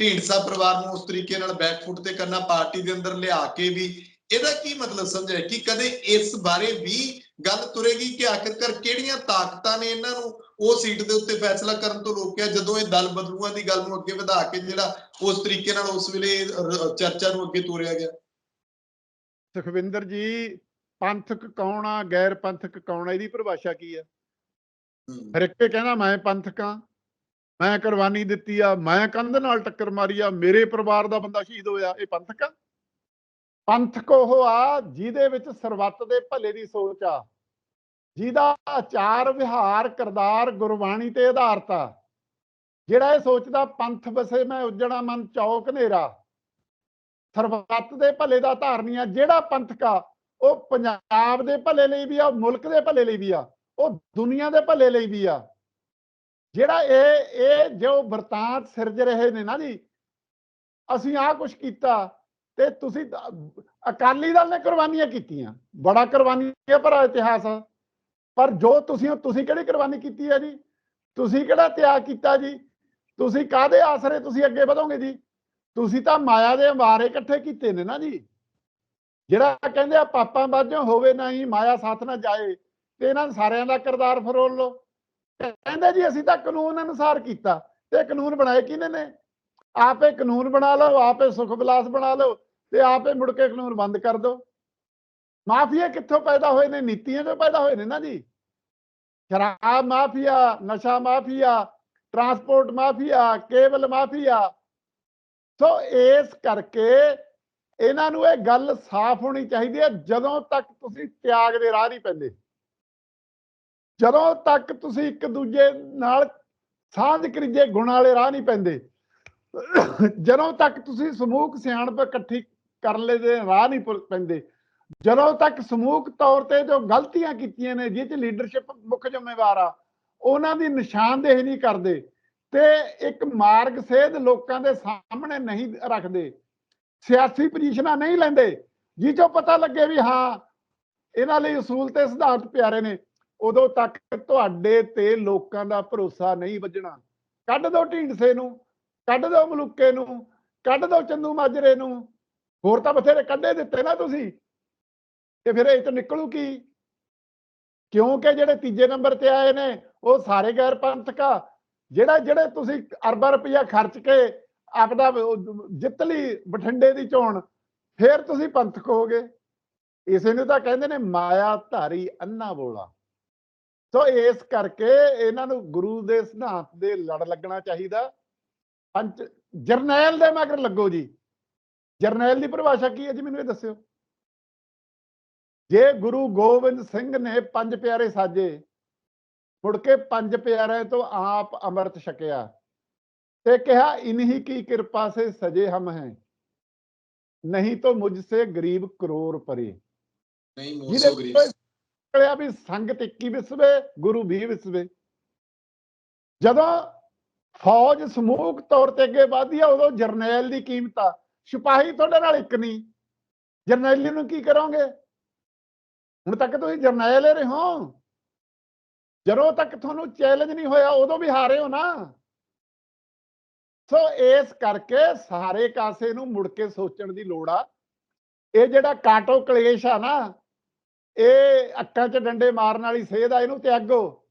ਢੀਂਡਸਾ ਪਰਿਵਾਰ ਨੂੰ ਉਸ ਤਰੀਕੇ ਨਾਲ ਬੈਕਫੁੱਟ ਤੇ ਕਰਨਾ, ਪਾਰਟੀ ਦੇ ਅੰਦਰ ਲਿਆ ਕੇ ਵੀ, ਇਹਦਾ ਕੀ ਮਤਲਬ ਸਮਝਿਆ? ਕਿ ਕਦੇ ਇਸ ਬਾਰੇ ਵੀ ਗੱਲ ਤੁਰੇਗੀ ਕਿ ਆਖਿਰਕਾਰ ਕਿਹੜੀਆਂ ਤਾਕਤਾਂ ਨੇ ਇਹਨਾਂ ਨੂੰ ਉਹ ਸੀਟ ਦੇ ਉੱਤੇ ਫੈਸਲਾ ਕਰਨ ਤੋਂ ਰੋਕਿਆ ਜਦੋਂ ਇਹ ਦਲ ਬਦਲੂਆਂ ਦੀ ਗੱਲ ਨੂੰ ਅੱਗੇ ਵਧਾ ਕੇ ਜਿਹੜਾ ਉਸ ਤਰੀਕੇ ਨਾਲ ਉਸ ਵੇਲੇ ਚਰਚਾ ਨੂੰ ਅੱਗੇ ਤੋਰਿਆ ਗਿਆ। ਸੁਖਵਿੰਦਰ ਜੀ ਪੰਥਕ ਕੌਣ ਆ ਗੈਰ ਪੰਥਕ ਕੌਣ ਆ ਇਹਦੀ ਪਰਿਭਾਸ਼ਾ ਕੀ ਆ? ਹਮ, ਹਰ ਇੱਕ ਇਹ ਕਹਿੰਦਾ ਮੈਂ ਪੰਥਕਾਂ ਮੈਂ ਕੁਰਬਾਨੀ ਦਿੱਤੀ ਆ ਮੈਂ ਕੰਧ ਨਾਲ ਟੱਕਰ ਮਾਰੀ ਆ ਮੇਰੇ ਪਰਿਵਾਰ ਦਾ ਬੰਦਾ ਸ਼ਹੀਦ ਹੋਇਆ ਇਹ ਪੰਥਕ ਆ? ਪੰਥਕ ਉਹ ਆ ਜਿਹਦੇ ਵਿੱਚ ਸਰਬੱਤ ਦੇ ਭਲੇ ਦੀ ਸੋਚ ਆ। ਜਿਹਦਾ ਆਚਾਰ, ਵਿਹਾਰ, ਕਰਦਾਰ, ਗੁਰਬਾਣੀ ਤੇ ਆਧਾਰਿਤ ਆ। ਜਿਹੜਾ ਇਹ ਸੋਚਦਾ, ਪੰਥ ਵਸੇ ਮੈਂ ਉਜੜਾ ਮਨ ਚੌਕ ਹਨੇਰਾ। ਸਰਬੱਤ ਦੇ ਭਲੇ ਦਾ ਧਾਰਨੀ ਆ, ਜਿਹੜਾ ਪੰਥਕ ਆ ਉਹ ਪੰਜਾਬ ਦੇ ਭਲੇ ਲਈ ਵੀ ਆ ਮੁਲਕ ਦੇ ਭਲੇ ਲਈ ਵੀ ਆ, ਉਹ ਦੁਨੀਆ ਦੇ ਭਲੇ ਲਈ ਵੀ ਆ। ਜਿਹੜਾ ਇਹ ਇਹ ਜੋ ਵਰਤਾਂਤ ਸਿਰਜ ਰਹੇ ਨੇ ਨਾ ਜੀ, ਅਸੀਂ ਆਹ ਕੁਝ ਕੀਤਾ ਤੇ ਤੁਸੀਂ ਅਕਾਲੀ ਦਲ ਨੇ ਕੁਰਬਾਨੀਆਂ ਕੀਤੀਆਂ। ਬੜਾ ਕੁਰਬਾਨੀ ਭਰਾ ਇਤਿਹਾਸ। ਆ। ਪਰ ਜੋ ਤੁਸੀਂ ਤੁਸੀਂ ਕਿਹੜੀ ਕੁਰਬਾਨੀ ਕੀਤੀ ਹੈ ਜੀ? ਤੁਸੀਂ ਕਿਹੜਾ ਤਿਆਗ ਕੀਤਾ ਜੀ? ਤੁਸੀਂ ਕਾਦੇ ਆਸਰੇ ਤੁਸੀਂ ਅੱਗੇ ਵਧੋਗੇ ਜੀ? ਤੁਸੀਂ ਤਾਂ ਮਾਇਆ ਦੇ ਵਾਰੇ ਇਕੱਠੇ ਕੀਤੇ ਨੇ ਨਾ ਜੀ। ਜਿਹੜਾ ਕਹਿੰਦੇ ਆ, ਪਾਪਾਂ ਬਾਝੋਂ ਹੋਵੇ ਨਹੀਂ, ਮਾਇਆ ਸਾਥ ਨਾ ਜਾਏ, ਤੇ ਇਹਨਾਂ ਸਾਰਿਆਂ ਦਾ ਕਿਰਦਾਰ ਫਰੋਲ ਲਓ। ਕਹਿੰਦੇ ਜੀ, ਅਸੀਂ ਤਾਂ ਕਾਨੂੰਨ ਅਨੁਸਾਰ ਕੀਤਾ। ਤੇ ਕਾਨੂੰਨ ਬਣਾਏ ਕਿਹਨੇ ਨੇ? ਆਪੇ ਕਾਨੂੰਨ ਬਣਾ ਲਓ, ਆਪੇ ਸੁਖ ਵਿਲਾਸ ਬਣਾ ਲਓ। ਤੇ ਆਪੇ ਮੁੜ ਕੇ ਕਾਨੂੰਨ ਬੰਦ ਕਰ ਦਿਓ। ਮਾਫੀਆ ਕਿੱਥੋਂ ਪੈਦਾ ਹੋਏ ਨੇ? ਨੀਤੀਆਂ ਤੋਂ ਪੈਦਾ ਹੋਏ ਨੇ ਨਾ ਜੀ। ਸ਼ਰਾਬ ਮਾਫੀਆ, ਨਸ਼ਾ mafia transport mafia cable mafia. So ਇਸ ਕਰਕੇ ਇਹਨਾਂ ਨੂੰ ਇਹ ਗੱਲ ਸਾਫ਼ ਹੋਣੀ ਚਾਹੀਦੀ ਹੈ, ਜਦੋਂ ਤੱਕ ਤੁਸੀਂ ਤਿਆਗ ਦੇ ਰਾਹ ਨਹੀਂ ਪੈਂਦੇ। ਜਦੋਂ ਤੱਕ ਤੁਸੀਂ ਇੱਕ ਦੂਜੇ ਨਾਲ ਸਾਂਝ ਕਰੀਜੇ ਗੁਣ ਵਾਲੇ ਰਾਹ ਨਹੀਂ ਪੈਂਦੇ। ਜਦੋਂ ਤੱਕ ਤੁਸੀਂ ਸਮੂਹ ਸਿਆਣਪ ਇਕੱਠੀ ਕਰਨ ਦੇ ਰਾਹ ਨਹੀਂ ਪੈਂਦੇ। ਜਦੋਂ ਤੱਕ ਸਮੂਹਕ ਤੌਰ ਤੇ ਜੋ ਗਲਤੀਆਂ ਕੀਤੀਆਂ ਨੇ, ਜਿਹ ਚ ਲੀਡਰਸ਼ਿਪ ਮੁੱਖ ਜ਼ਿੰਮੇਵਾਰ ਆ, ਉਹਨਾਂ ਦੀ ਨਿਸ਼ਾਨਦੇਹੀ ਨਹੀਂ ਕਰਦੇ ਤੇ ਇੱਕ ਮਾਰਗ ਸੇਧ ਲੋਕਾਂ ਦੇ ਸਾਹਮਣੇ ਨਹੀਂ ਰੱਖਦੇ। ਸਿਆਸੀ ਪੋਜੀਸ਼ਨਾਂ ਨਹੀਂ ਲੈਂਦੇ, ਜਿਹ ਚੋਂ ਪਤਾ ਲੱਗੇ ਵੀ ਹਾਂ, ਇਹਨਾਂ ਲਈ ਅਸੂਲ ਤੇ ਸਿਧਾਂਤ ਪਿਆਰੇ ਨੇ, ਉਦੋਂ ਤੱਕ ਤੁਹਾਡੇ ਤੇ ਲੋਕਾਂ ਦਾ ਭਰੋਸਾ ਨਹੀਂ ਵੱਜਣਾ। ਕੱਢ ਦੋ ਢੀਂਡਸੇ ਨੂੰ, ਕੱਢ ਦੋ ਮਲੂਕੇ ਨੂੰ, ਕੱਢ ਦੋ ਚੰਦੂ ਮਾਜਰੇ ਨੂੰ ਹੋਰ ਤਾਂ ਬਥੇਰੇ ਕੱਢੇ ਦਿੱਤੇ ਨਾ ਤੁਸੀਂ। ਤੇ ਫਿਰ ਇਹ ਤੋਂ ਨਿਕਲੂ ਕੀ? ਕਿਉਂਕਿ ਜਿਹੜੇ ਤੀਜੇ ਨੰਬਰ ਤੇ ਆਏ ਨੇ, ਉਹ ਸਾਰੇ ਗੈਰ ਪੰਥਕ ਆ। ਜਿਹੜਾ, ਜਿਹੜੇ ਤੁਸੀਂ ਅਰਬਾਂ ਰੁਪਈਆ ਖਰਚ ਕੇ ਆਪਦਾ ਜਿੱਤ ਲਈ ਬਠਿੰਡੇ ਦੀ ਚੋਣ, ਫਿਰ ਤੁਸੀਂ ਪੰਥਕ ਹੋਗੇ ਇਸੇ ਨੂੰ ਤਾਂ ਕਹਿੰਦੇ ਨੇ ਮਾਇਆ ਧਾਰੀ ਅੰਨਾ ਬੋਲਾ। ਸੋ ਇਸ ਕਰਕੇ ਇਹਨਾਂ ਨੂੰ ਗੁਰੂ ਦੇ ਸਿਧਾਂਤ ਦੇ ਲੜ ਲੱਗਣਾ ਚਾਹੀਦਾ। ਪੰਜ ਜਰਨੈਲ ਦੇ ਮਗਰ ਲੱਗੋ ਜੀ। ਜਰਨੈਲ ਦੀ ਪਰਿਭਾਸ਼ਾ ਕੀ ਹੈ ਜੀ ਮੈਨੂੰ ਇਹ ਦੱਸਿਓ। ਜੇ ਗੁਰੂ ਗੋਬਿੰਦ ਸਿੰਘ ਨੇ ਪੰਜ ਪਿਆਰੇ ਸਾਜੇ ਮੁੜ ਕੇ ਪੰਜ ਪਿਆਰਿਆਂ ਤੋਂ ਆਪ ਅੰਮ੍ਰਿਤ ਛਕਿਆ ਤੇ ਕਿਹਾ ਇਨਹੀ ਕੀ ਕਿਰਪਾ ਸੇ ਸਜੇ ਹਮ ਹੈ? ਨਹੀਂ ਤਾਂ ਮੁਝ ਸੇ ਗਰੀਬ ਕਰੋੜ ਪਰੇ। ਨਹੀਂ ਮੋਸੋ ਗਰੀਬ ਵਿੱਚ ਨਿਕਲਿਆ ਵੀ ਸੰਗਤ 21 ਵਿਸਵੇ ਗੁਰੂ 20 ਵਿਸਵੇ। ਜਦੋਂ ਫੌਜ ਸਮੂਹਕ ਤੌਰ ਤੇ ਅੱਗੇ ਵਧਦੀ ਆ ਉਦੋਂ ਜਰਨੈਲ ਦੀ ਕੀਮਤ ਆ। ਸਿਪਾਹੀ ਤੁਹਾਡੇ ਨਾਲ ਇੱਕ ਨਹੀਂ। ਜਰਨੈਲੀ ਨੂੰ ਕੀ ਕਰੋਗੇ? ਹੁਣ ਤੱਕ ਤੁਸੀਂ ਜਰਨੈਲ ਰਹੇ ਹੋ। ਜਦੋਂ ਤੱਕ ਤੁਹਾਨੂੰ ਚੈਲੰਜ ਨਹੀਂ ਹੋਇਆ, ਉਦੋਂ ਵੀ ਹਾਰੇ ਹੋ ਨਾ। ਸੋ ਇਸ ਕਰਕੇ ਸਾਰੇ ਕਾਸੇ ਨੂੰ ਮੁੜ ਕੇ ਸੋਚਣ ਦੀ ਲੋੜ ਆ। ਇਹ ਜਿਹੜਾ ਕਾਟੋ ਕਲੇਸ਼ ਆ ਨਾ, ਇਹ ਅੱਖਾਂ 'ਚ ਡੰਡੇ ਮਾਰਨ ਵਾਲੀ ਸੇਧ ਆ, ਇਹਨੂੰ ਤਿਆਗੋ।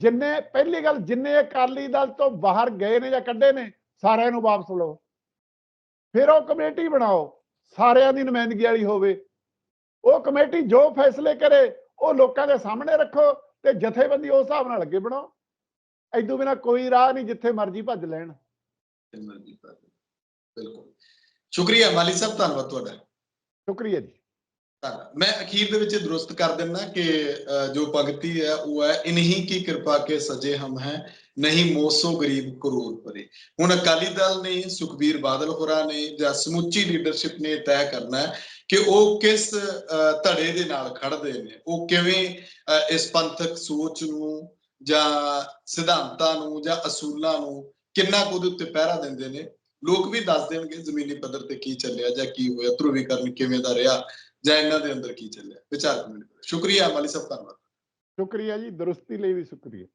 ਜਿੰਨੇ, ਪਹਿਲੀ ਗੱਲ, ਜਿੰਨੇ ਅਕਾਲੀ ਦਲ ਤੋਂ ਬਾਹਰ ਗਏ ਨੇ ਜਾਂ ਕੱਢੇ ਨੇ, ਸਾਰਿਆਂ ਨੂੰ ਵਾਪਸ ਲਓ। ਫਿਰ ਉਹ ਕਮੇਟੀ ਬਣਾਓ ਸਾਰਿਆਂ ਦੀ ਨੁਮਾਇੰਦਗੀ ਵਾਲੀ ਹੋਵੇ। ਉਹ ਕਮੇਟੀ ਜੋ ਫੈਸਲੇ ਕਰੇ ਉਹ ਲੋਕਾਂ ਦੇ ਸਾਹਮਣੇ ਰੱਖੋ ਤੇ ਜਥੇਬੰਦੀ ਉਸ ਹਿਸਾਬ ਨਾਲ ਅੱਗੇ ਬਣਾਓ। ਐਦੋਂ ਬਿਨਾ ਕੋਈ ਰਾਹ ਨਹੀਂ ਜਿੱਥੇ ਮਰਜ਼ੀ ਭੱਜ ਲੈਣ। ਬਿਲਕੁਲ। ਸ਼ੁਕਰੀਆ ਮਾਲੀ ਸਾਹਿਬ ਧੰਨਵਾਦ ਤੁਹਾਡਾ। ਸ਼ੁਕਰੀਆ ਜੀ। ਮੈਂ ਅਖੀਰ ਦੇ ਵਿੱਚ ਦਰੁਸਤ ਕਰ ਦਿੰਦਾ ਕਿ ਜੋ ਭਗਤੀ ਹੈ, ਉਹ ਹੈ, ਇਨਹੀ ਕੀ ਕਿਰਪਾ ਕੇ ਸਜੇ ਹਮ ਹੈ, ਨਹੀਂ ਮੋਸੋ ਗਰੀਬ ਕਰੋੜ ਪਰੇ। ਹੁਣ ਅਕਾਲੀ ਦਲ ਨੇ, ਸੁਖਬੀਰ ਬਾਦਲ ਹੋਰਾਂ ਨੇ, ਜਾਂ ਸਮੁੱਚੀ ਲੀਡਰਸ਼ਿਪ ਨੇ ਤੈਅ ਕਰਨਾ ਹੈ ਕਿ ਉਹ ਕਿਸ ਧੜੇ ਦੇ ਨਾਲ ਖੜਦੇ ਨੇ। ਉਹ ਕਿਵੇਂ ਇਸ ਪੰਥਕ ਸੋਚ ਨੂੰ, ਜਾਂ ਸਿਧਾਂਤਾਂ ਨੂੰ, ਜਾਂ ਅਸੂਲਾਂ ਨੂੰ ਕਿੰਨਾ ਕੁ ਉਹਦੇ ਉੱਤੇ ਪਹਿਰਾ ਦਿੰਦੇ ਨੇ? ਲੋਕ ਵੀ ਦੱਸ ਦੇਣਗੇ ਜ਼ਮੀਨੀ ਪੱਧਰ ਤੇ ਕੀ ਚੱਲਿਆ ਜਾਂ ਕੀ ਹੋਇਆ, ਧਰੂਵੀਕਰਨ ਕਿਵੇਂ ਦਾ ਰਿਹਾ। ਜਾਂ ਇਹਨਾਂ ਦੇ ਅੰਦਰ ਕੀ ਚੱਲਿਆ? ਵਿਚਾਰ ਕਮੈਂਟ ਕਰੋ ਸ਼ੁਕਰੀਆ ਮਾਲੀ ਸਾਹਿਬ ਧੰਨਵਾਦ। ਸ਼ੁਕਰੀਆ ਜੀ, ਦਰੁਸਤੀ ਲਈ ਵੀ ਸ਼ੁਕਰੀਆ।